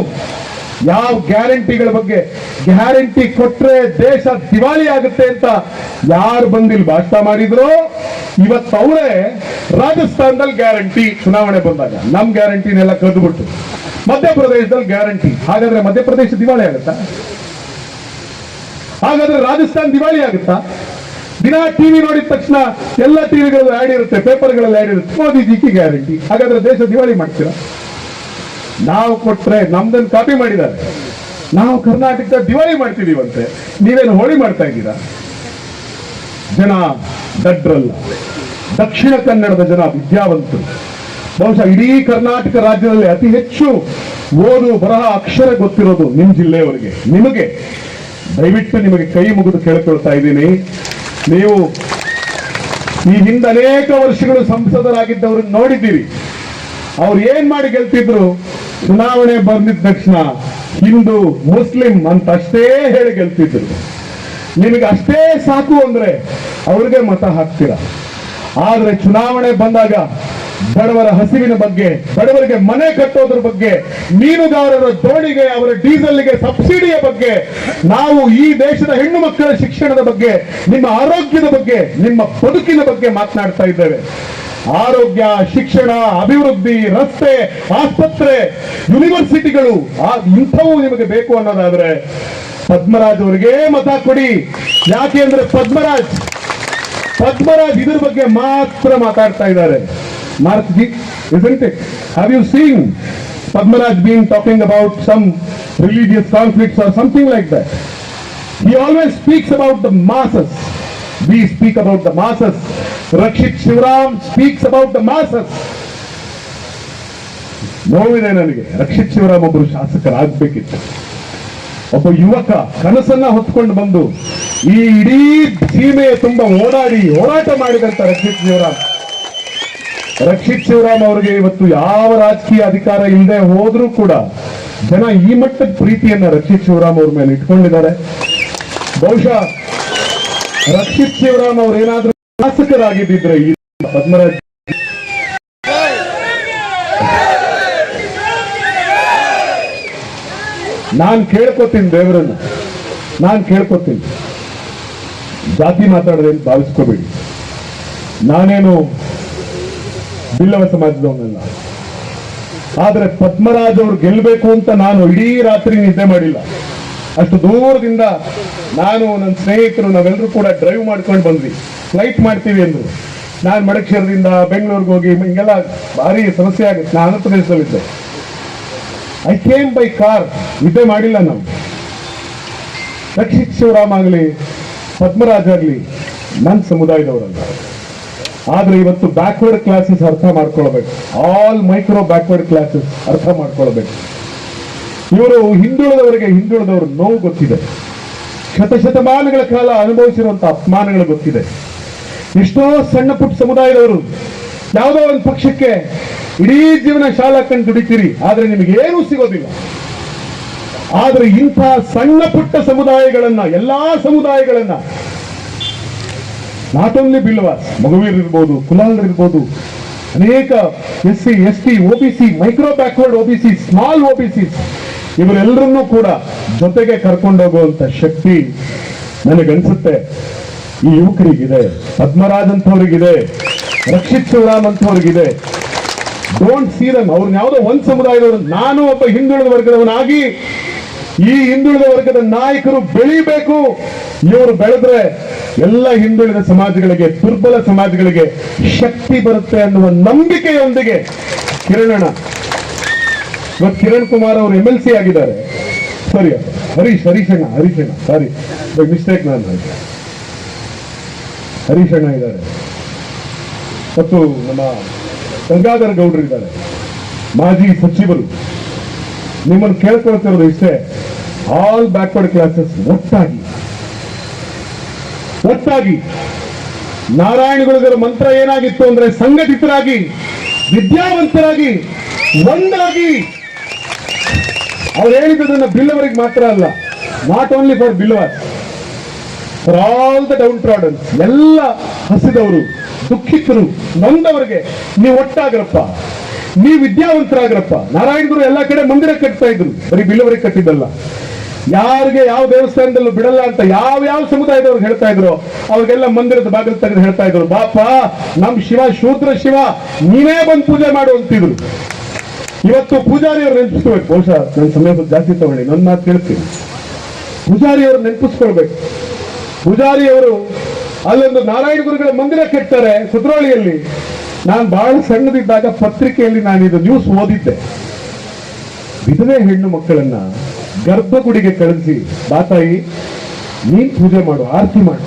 ಯಾವ ಗ್ಯಾರಂಟಿಗಳ ಬಗ್ಗೆ ಗ್ಯಾರಂಟಿ ಕೊಟ್ರೆ ದೇಶ ದಿವಾಳಿ ಆಗುತ್ತೆ ಅಂತ ಯಾರು ಬಂದಿಲ್ ಭಾಷಣ ಮಾಡಿದ್ರು. ಇವತ್ತು ಅವರೇ ರಾಜಸ್ಥಾನದಲ್ಲಿ ಗ್ಯಾರಂಟಿ ಚುನಾವಣೆ ಬಂದಾಗ. ನಮ್ ಗ್ಯಾರಂಟಿನೆಲ್ಲ ಕದ್ದುಬಿಟ್ಟು ಮಧ್ಯಪ್ರದೇಶದಲ್ಲಿ ಗ್ಯಾರಂಟಿ. ಹಾಗಾದ್ರೆ ಮಧ್ಯಪ್ರದೇಶ ದಿವಾಳಿ ಆಗುತ್ತಾ? ಹಾಗಾದ್ರೆ ರಾಜಸ್ಥಾನ್ ದಿವಾಳಿ ಆಗುತ್ತಾ? ದಿನ ಟಿವಿ ನೋಡಿದ ತಕ್ಷಣ ಎಲ್ಲ ಟಿವಿಗಳಲ್ಲಿ ಆಡಿರುತ್ತೆ ಪೇಪರ್ಗಳಲ್ಲಿ ಆಡಿರುತ್ತೆ ಮೋದಿಜಿಗೆ ಗ್ಯಾರಂಟಿ. ಹಾಗಾದ್ರೆ ದೇಶ ದಿವಾಳಿ ಮಾಡ್ತೀರಾ? ನಾವು ಕೊಟ್ರೆ ನಮ್ದನ್ನು ಕಾಪಿ ಮಾಡಿದ್ದಾರೆ. ನಾವು ಕರ್ನಾಟಕದ ದಿವಾಳಿ ಮಾಡ್ತಿದೀವಂತೆ. ನೀವೇನು ಹೋಳಿ ಮಾಡ್ತಾ ಇದ್ದೀರಾ? ಜನ ದಡ್ರಲ್ಲ. ದಕ್ಷಿಣ ಕನ್ನಡದ ಜನ ವಿದ್ಯಾವಂತರು. ಬಹುಶಃ ಇಡೀ ಕರ್ನಾಟಕ ರಾಜ್ಯದಲ್ಲಿ ಅತಿ ಹೆಚ್ಚು ಓದು, ಬರಹ, ಅಕ್ಷರ ಗೊತ್ತಿರೋದು ನಿಮ್ ಜಿಲ್ಲೆಯವರಿಗೆ. ನಿಮಗೆ. ದಯವಿಟ್ಟು ನಿಮಗೆ ಕೈ ಮುಗಿದು ಕೇಳ್ಕೊಳ್ತಾ ಇದ್ದೀನಿ. ನೀವು ಈ ಹಿಂದೆ ಅನೇಕ ವರ್ಷಗಳು ಸಂಸದರಾಗಿದ್ದವ್ರನ್ನ ನೋಡಿದ್ದೀರಿ. ಅವ್ರು ಏನ್ ಮಾಡಿ ಗೆಲ್ತಿದ್ರು? ಚುನಾವಣೆ ಬಂದಿದ ತಕ್ಷಣ ಹಿಂದೂ, ಮುಸ್ಲಿಂ ಅಂತ ಅಷ್ಟೇ ಹೇಳಿ ಗೆಲ್ತಿದ್ರು. ನಿಮಗೆ ಅಷ್ಟೇ ಸಾಕು ಅಂದ್ರೆ ಅವ್ರಿಗೆ ಮತ ಹಾಕ್ತೀರ? ಆದ್ರೆ ಚುನಾವಣೆ ಬಂದಾಗ ಬಡವರ ಹಸಿವಿನ ಬಗ್ಗೆ, ಬಡವರಿಗೆ ಮನೆ ಕಟ್ಟೋದ್ರ ಬಗ್ಗೆ, ಮೀನುಗಾರರ ದೋಣಿಗೆ ಅವರ ಡೀಸೆಲ್ಗೆ ಸಬ್ಸಿಡಿಯ ಬಗ್ಗೆ, ನಾವು ಈ ದೇಶದ ಹೆಣ್ಣು ಮಕ್ಕಳ ಶಿಕ್ಷಣದ ಬಗ್ಗೆ, ನಿಮ್ಮ ಆರೋಗ್ಯದ ಬಗ್ಗೆ, ನಿಮ್ಮ ಬದುಕಿನ ಬಗ್ಗೆ ಮಾತನಾಡ್ತಾ ಇದ್ದೇವೆ. ಆರೋಗ್ಯ, ಶಿಕ್ಷಣ, ಅಭಿವೃದ್ಧಿ, ರಸ್ತೆ, ಆಸ್ಪತ್ರೆ, ಯೂನಿವರ್ಸಿಟಿಗಳು ಇಂಥವು ನಿಮಗೆ ಬೇಕು ಅನ್ನೋದಾದ್ರೆ ಪದ್ಮರಾಜ್ ಅವರಿಗೆ ಮತ ಕೊಡಿ. ಯಾಕೆ ಅಂದ್ರೆ ಪದ್ಮರಾಜ್ ಪದ್ಮರಾಜ್ ಇದ್ರ ಬಗ್ಗೆ ಮಾತ್ರ ಮಾತಾಡ್ತಾ ಇದ್ದಾರೆ. Mark G it have you seen Padmaraj been talking about some religious conflict or something like that he always speaks about the masses we speak about the masses. Rakshit Shivram speaks about the masses. ನೋವಿದೆ ನನಗೆ. ರಕ್ಷಿತ್ ಶಿವರಾಮ್ ಒಬ್ಬರು ಶಾಸಕರಾಗಬೇಕಿತ್ತು. ಒಬ್ಬ ಯುವಕ ಕನಸನ್ನ ಹೊತ್ಕೊಂಡು ಬಂದು ಈ ಇಡೀ ಸೀಮೆಯ ತುಂಬ ಓಡಾಡಿ ಹೋರಾಟ ಮಾಡಿದಂತ ರಕ್ಷಿತ್ ಶಿವರಾಮ್. ರಕ್ಷಿತ್ ಶಿವರಾಮ್ ಅವರಿಗೆ ಇವತ್ತು ಯಾವ ರಾಜಕೀಯ ಅಧಿಕಾರ ಇಲ್ಲದೆ ಹೋದ್ರೂ ಕೂಡ ಜನ ಈ ಮಟ್ಟದ ಪ್ರೀತಿಯನ್ನ ರಕ್ಷಿತ್ ಶಿವರಾಮ್ ಅವ್ರ ಮೇಲೆ ಇಟ್ಕೊಂಡಿದ್ದಾರೆ. ಬಹುಶಃ ರಕ್ಷಿತ್ ಶಿವರಾಮ್ ಅವ್ರು ಏನಾದ್ರೂ ಶಾಸಕರಾಗಿದ್ದಿದ್ರೆ ಈ ಪದ್ಮರಾಜ್ ನಾನ್ ಕೇಳ್ಕೊತೀನಿ ದೇವರನ್ನ. ನಾನ್ ಕೇಳ್ಕೊತೀನಿ. ಜಾತಿ ಮಾತಾಡದೆ ಭಾವಿಸ್ಕೋಬೇಡಿ. ನಾನೇನು ಬಿಲ್ಲವ ಸಮಾಜದವನಲ್ಲ. ಆದ್ರೆ ಪದ್ಮರಾಜ್ ಅವ್ರು ಗೆಲ್ಲಬೇಕು ಅಂತ ನಾನು ಇಡೀ ರಾತ್ರಿ ನಿದ್ದೆ ಮಾಡಿಲ್ಲ. ಅಷ್ಟು ದೂರದಿಂದ ನಾನು ನನ್ನ ಸ್ನೇಹಿತರು ನಾವೆಲ್ಲರೂ ಕೂಡ ಡ್ರೈವ್ ಮಾಡ್ಕೊಂಡು ಬಂದ್ವಿ. ಫ್ಲೈಟ್ ಮಾಡ್ತೀವಿ ಅಂದರು. ನಾನು ಮಡಕ್ಷೇರದಿಂದ ಬೆಂಗಳೂರಿಗೆ ಹೋಗಿ ಹಿಂಗೆಲ್ಲ ಭಾರಿ ಸಮಸ್ಯೆ ಆಗುತ್ತೆ. ನಾನು Andhra I came by car ನಿದ್ದೆ ಮಾಡಿಲ್ಲ ನಾವು ರಕ್ಷಿತ್ ಶಿವರಾಮ್ ಆಗಲಿ, ಪದ್ಮರಾಜ್ ಆಗಲಿ ನನ್ನ ಸಮುದಾಯದವರಲ್ಲ. ಆದರೆ ಇವತ್ತು ಬ್ಯಾಕ್ವರ್ಡ್ ಕ್ಲಾಸಸ್ ಅರ್ಥ ಮಾಡ್ಕೊಳ್ಬೇಕು. ಆಲ್ ಮೈಕ್ರೋ ಬ್ಯಾಕ್ವರ್ಡ್ ಕ್ಲಾಸಸ್ ಅರ್ಥ ಮಾಡ್ಕೊಳ್ಬೇಕು. ಇವರು ಹಿಂದುಳಿದವರಿಗೆ ಹಿಂದುಳಿದವರು ನೋವು ಗೊತ್ತಿದೆ. ಶತಶತಮಾನಗಳ ಕಾಲ ಅನುಭವಿಸಿರುವಂತಹ ಅಪಮಾನಗಳು ಗೊತ್ತಿದೆ. ಎಷ್ಟೋ ಸಣ್ಣ ಪುಟ್ಟ ಸಮುದಾಯದವರು ಯಾವುದೋ ಒಂದು ಪಕ್ಷಕ್ಕೆ ಇಡೀ ಜೀವನ ಶಾಲಾ ಕಂಡು ದುಡಿತೀರಿ, ಆದ್ರೆ ನಿಮಗೆ ಏನೂ ಸಿಗೋದಿಲ್ಲ. ಆದ್ರೆ ಇಂಥ ಸಣ್ಣ ಪುಟ್ಟ ಸಮುದಾಯಗಳನ್ನ, ಎಲ್ಲಾ ಸಮುದಾಯಗಳನ್ನ ನಾಟ್ ಓನ್ಲಿ ಬಿಲ್ವಾಸ್ ಮಗುವೀರ್ ಇರ್ಬೋದು ಕುಲಾಲ್ ಇರ್ಬೋದು, ಅನೇಕ S C S T OBC micro backward OBC small OBC ಇವರೆಲ್ಲರನ್ನೂ ಕೂಡ ಜೊತೆಗೆ ಕರ್ಕೊಂಡೋಗುವಂತ ಶಕ್ತಿ ನನಗನ್ಸುತ್ತೆ. ಈ ಯುವಕರಿಗಿದೆ ಪದ್ಮರಾಜ್ ಅಂತವ್ರಿಗಿದೆ ರಕ್ಷಿತ್ ಶಿವರಾಮ್ ಅಂತವ್ರಿಗಿದೆ ಡೋಂಟ್ ಸೀ ದಮ್ ಅವ್ರನ್ನ ಯಾವುದೋ ಒಂದ್ ಸಮುದಾಯದವರು, ನಾನು ಒಬ್ಬ ಹಿಂದುಳಿದ ವರ್ಗದವನಾಗಿ, ಈ ಹಿಂದುಳಿದ ವರ್ಗದ ನಾಯಕರು ಬೆಳಿಬೇಕು. ಇವರು ಬೆಳೆದ್ರೆ ಎಲ್ಲ ಹಿಂದುಳಿದ ಸಮಾಜಗಳಿಗೆ, ದುರ್ಬಲ ಸಮಾಜಗಳಿಗೆ ಶಕ್ತಿ ಬರುತ್ತೆ ಅನ್ನುವ ನಂಬಿಕೆಯೊಂದಿಗೆ ಕಿರಣಣ್ಣ ಇವತ್ತು ಕಿರಣ್ ಕುಮಾರ್ ಅವರು ಎಂ ಎಲ್ ಸಿ ಆಗಿದ್ದಾರೆ. ಸರಿ, ಹರೀಶ್ ಹರೀಶಣ್ಣ ಹರೀಶಣ್ಣ ಸಾರಿ ಮಿಸ್ಟೇಕ್ ನಾನು. ಹರೀಶಣ್ಣ ಇದ್ದಾರೆ. ಮತ್ತು ನಮ್ಮ ಗಂಗಾಧರ್ ಗೌಡರು ಇದ್ದಾರೆ. ಮಾಜಿ ಸಚಿವರು. ನಿಮ್ಮನ್ನು ಕೇಳ್ಕೊಳ್ತಿರೋದು ಇಷ್ಟೇ ಆಲ್ ಬ್ಯಾಕ್ವರ್ಡ್ ಕ್ಲಾಸಸ್ ಒಟ್ಟಾಗಿ. ಒಟ್ಟಾಗಿ. ನಾರಾಯಣಗುಳಿಗರ ಮಂತ್ರ ಏನಾಗಿತ್ತು ಅಂದ್ರೆ ಸಂಘಟಿತರಾಗಿ, ವಿದ್ಯಾವಂತರಾಗಿ, ಒಂದಾಗಿ. ಅವ್ರು ಹೇಳಿದ್ದನ್ನ ಬಿಲ್ಲವರಿಗೆ ಮಾತ್ರ ಅಲ್ಲ. Not only for Billavar for all the downtrodden ಎಲ್ಲ ಹಸಿದವರು, ದುಃಖಿತರು, ನೊಂದವರಿಗೆ ನೀವು ಒಟ್ಟಾಗ್ರಪ್ಪ. ನೀ ವಿದ್ಯಾವಂತರಾಗ್ರಪ್ಪ. ನಾರಾಯಣಗುರು ಎಲ್ಲ ಕಡೆ ಮಂದಿರ ಕಟ್ತಾ ಇದ್ರು. ಬರೀ ಬಿಲ್ಲವರಿಗೆ ಕಟ್ಟಿದ್ದಲ್ಲ. ಯಾರಿಗೆ ಯಾವ ದೇವಸ್ಥಾನದಲ್ಲೂ ಬಿಡಲ್ಲ ಅಂತ ಯಾವ ಯಾವ ಸಮುದಾಯದವ್ರು ಹೇಳ್ತಾ ಇದ್ರು, ಅವ್ರಿಗೆಲ್ಲ ಮಂದಿರದ ಬಾಗಿಲು ತೆಗೆದು ಹೇಳ್ತಾ ಇದ್ರು. ಬಾಪ, ನಮ್ ಶಿವ ಶೂದ್ರ ಶಿವ, ನೀನೇ ಬಂದು ಪೂಜೆ ಮಾಡು ಅಂತಿದ್ರು. ಇವತ್ತು ಪೂಜಾರಿ ಅವ್ರು ನೆನಪಿಸ್ಕೋಬೇಕು ಬಹುಶಃ ನನ್ನ ಸಮಯ ಜಾಸ್ತಿ ತಗೊಳ್ಳಿ. ನನ್ನ ಮಾತು ಕೇಳ್ತೀನಿ ಪೂಜಾರಿ ಅವರು ನೆನಪಿಸ್ಕೊಳ್ಬೇಕು. ಪೂಜಾರಿ ಅವರು ಅಲ್ಲೊಂದು ನಾರಾಯಣ ಗುರುಗಳ ಮಂದಿರ ಕೆಟ್ತಾರೆ ಕುದ್ರೋಳಿಯಲ್ಲಿ ನಾನು ಬಹಳ ಸಣ್ಣದಿದ್ದಾಗ ಪತ್ರಿಕೆಯಲ್ಲಿ ನಾನು ಇದು ನ್ಯೂಸ್ ಓದಿದ್ದೆ. ವಿಧವೆ ಹೆಣ್ಣು ಮಕ್ಕಳನ್ನ ಗರ್ಭಗುಡಿಗೆ ಕಳಿಸಿ, ಬಾತಾಯಿ, ನೀನ್ ಪೂಜೆ ಮಾಡು, ಆರತಿ ಮಾಡು.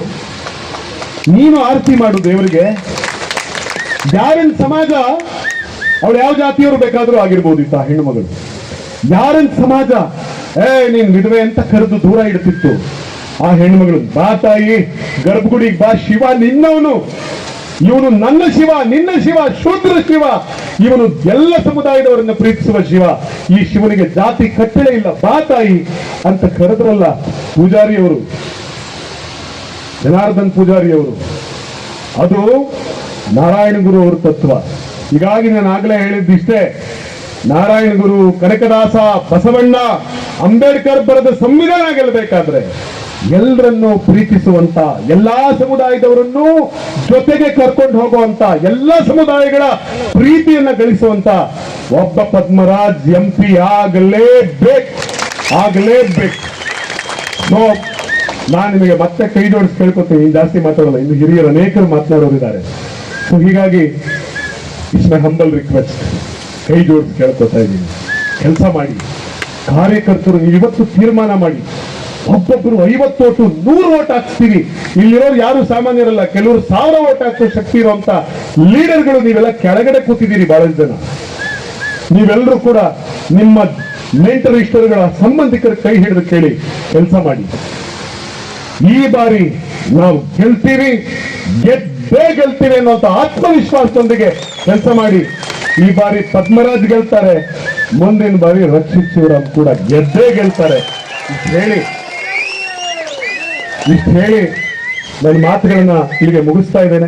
ನೀನು ಆರತಿ ಮಾಡು ದೇವರಿಗೆ. ಯಾರಿನ ಸಮಾಜ ಅವಳು ಯಾವ ಜಾತಿಯವರು ಬೇಕಾದ್ರೂ ಆಗಿರ್ಬೋದು ಇಂತಹ ಹೆಣ್ಣು ಮಗಳು. ಯಾರನ್ ಸಮಾಜ, ಏ, ನೀನ್ ವಿಧವೆ ಅಂತ ಕರೆದು ದೂರ ಇಡ್ತಿತ್ತು, ಆ ಹೆಣ್ಮಗಳು ಬಾ ತಾಯಿ, ಗರ್ಭಗುಡಿಗೆ ಬಾ, ಶಿವ ನಿನ್ನವನು. ಇವನು ನನ್ನ ಶಿವ, ನಿನ್ನ ಶಿವ, ಶೂದ್ರ ಶಿವ. ಇವನು ಎಲ್ಲ ಸಮುದಾಯದವರನ್ನ ಪ್ರೀತಿಸುವ ಶಿವ. ಈ ಶಿವನಿಗೆ ಜಾತಿ ಕಟ್ಟಳೆ ಇಲ್ಲ, ಬಾ ತಾಯಿ ಅಂತ ಕರೆದ್ರಲ್ಲ ಪೂಜಾರಿಯವರು. ಜನಾರ್ದನ್ ಪೂಜಾರಿಯವರು. ಅದು ನಾರಾಯಣ ಗುರು ಅವರ ತತ್ವ. ಹೀಗಾಗಿ ನಾನು ಆಗ್ಲೇ ಹೇಳಿದ್ದಿಷ್ಟೇ, ನಾರಾಯಣ ಗುರು ಕನಕದಾಸ ಬಸವಣ್ಣ ಅಂಬೇಡ್ಕರ್ ಬರೆದ ಸಂವಿಧಾನ ಗೆಲ್ಲಬೇಕಾದ್ರೆ ಎಲ್ಲರನ್ನೂ ಪ್ರೀತಿಸುವಂತ ಎಲ್ಲಾ ಸಮುದಾಯದವರನ್ನು ಜೊತೆಗೆ ಕರ್ಕೊಂಡು ಹೋಗುವಂತ ಎಲ್ಲಾ ಸಮುದಾಯಗಳ ಪ್ರೀತಿಯನ್ನ ಗಳಿಸುವಂತ ಒಬ್ಬ ಪದ್ಮರಾಜ್ ಎಂ ಪಿ ಆಗಲೇಬೇಕು ಆಗಲೇಬೇಕು. ಸೊ ನಾನು ನಿಮಗೆ ಮತ್ತೆ ಕೈ ಜೋಡಿಸಿ ಕೇಳ್ಕೊತೀನಿ, ಜಾಸ್ತಿ ಮಾತಾಡೋಲ್ಲ, ಇನ್ನು ಹಿರಿಯರು ಅನೇಕರು ಮಾತನಾಡೋರಿದ್ದಾರೆ. ಸೊ ಹೀಗಾಗಿ ಇಟ್ಸ್ ಮೈ ಹಂಬಲ್ ರಿಕ್ವೆಸ್ಟ್ ಕೈ ಜೋಡಿಸಿ ಕೇಳ್ಕೊತಾ ಇದ್ದೀನಿ. ಕೆಲಸ ಮಾಡಿ. ಕಾರ್ಯಕರ್ತರು ನೀವು ಇವತ್ತು ತೀರ್ಮಾನ ಮಾಡಿ. ಒಬ್ಬೊಬ್ಬರು ಐವತ್ತು ಓಟು, ನೂರು ಓಟ್ ಹಾಕ್ಸ್ತೀವಿ. ಇಲ್ಲಿರೋರು ಯಾರು ಸಾಮಾನ್ಯರಲ್ಲ, ಕೆಲವರು ಸಾವಿರ ಓಟ್ ಹಾಕೋ ಶಕ್ತಿ ಇರುವಂತ ಲೀಡರ್ಗಳು ನೀವೆಲ್ಲ ಕೆಳಗಡೆ ಕೂತಿದ್ದೀರಿ ಬಹಳಷ್ಟು ಜನ. ನೀವೆಲ್ಲರೂ ಕೂಡ ನಿಮ್ಮ ನೆಂಟರು ಇಷ್ಟರುಗಳ ಸಂಬಂಧಿಕರ ಕೈ ಹಿಡಿದು ಕೇಳಿ, ಕೆಲಸ ಮಾಡಿ. ಈ ಬಾರಿ ನಾವು ಗೆಲ್ತೀವಿ, ಗೆದ್ದೇ ಗೆಲ್ತೀವಿ ಅನ್ನುವಂತ ಆತ್ಮವಿಶ್ವಾಸದೊಂದಿಗೆ ಕೆಲಸ ಮಾಡಿ ಈ ಬಾರಿ ಪದ್ಮರಾಜ್ ಗೆಲ್ತಾರೆ, ಮುಂದಿನ ಬಾರಿ ರಕ್ಷಿತ್ ಶಿವರಾಮ್ ಕೂಡ ಗೆದ್ದೇ ಗೆಲ್ತಾರೆ. ಇಷ್ಟು ಹೇಳಿ. ಇಷ್ಟು ಹೇಳಿ. ನನ್ನ ಮಾತುಗಳನ್ನ ಇಲ್ಲಿಗೆ ಮುಗಿಸ್ತಾ ಇದ್ದೇನೆ.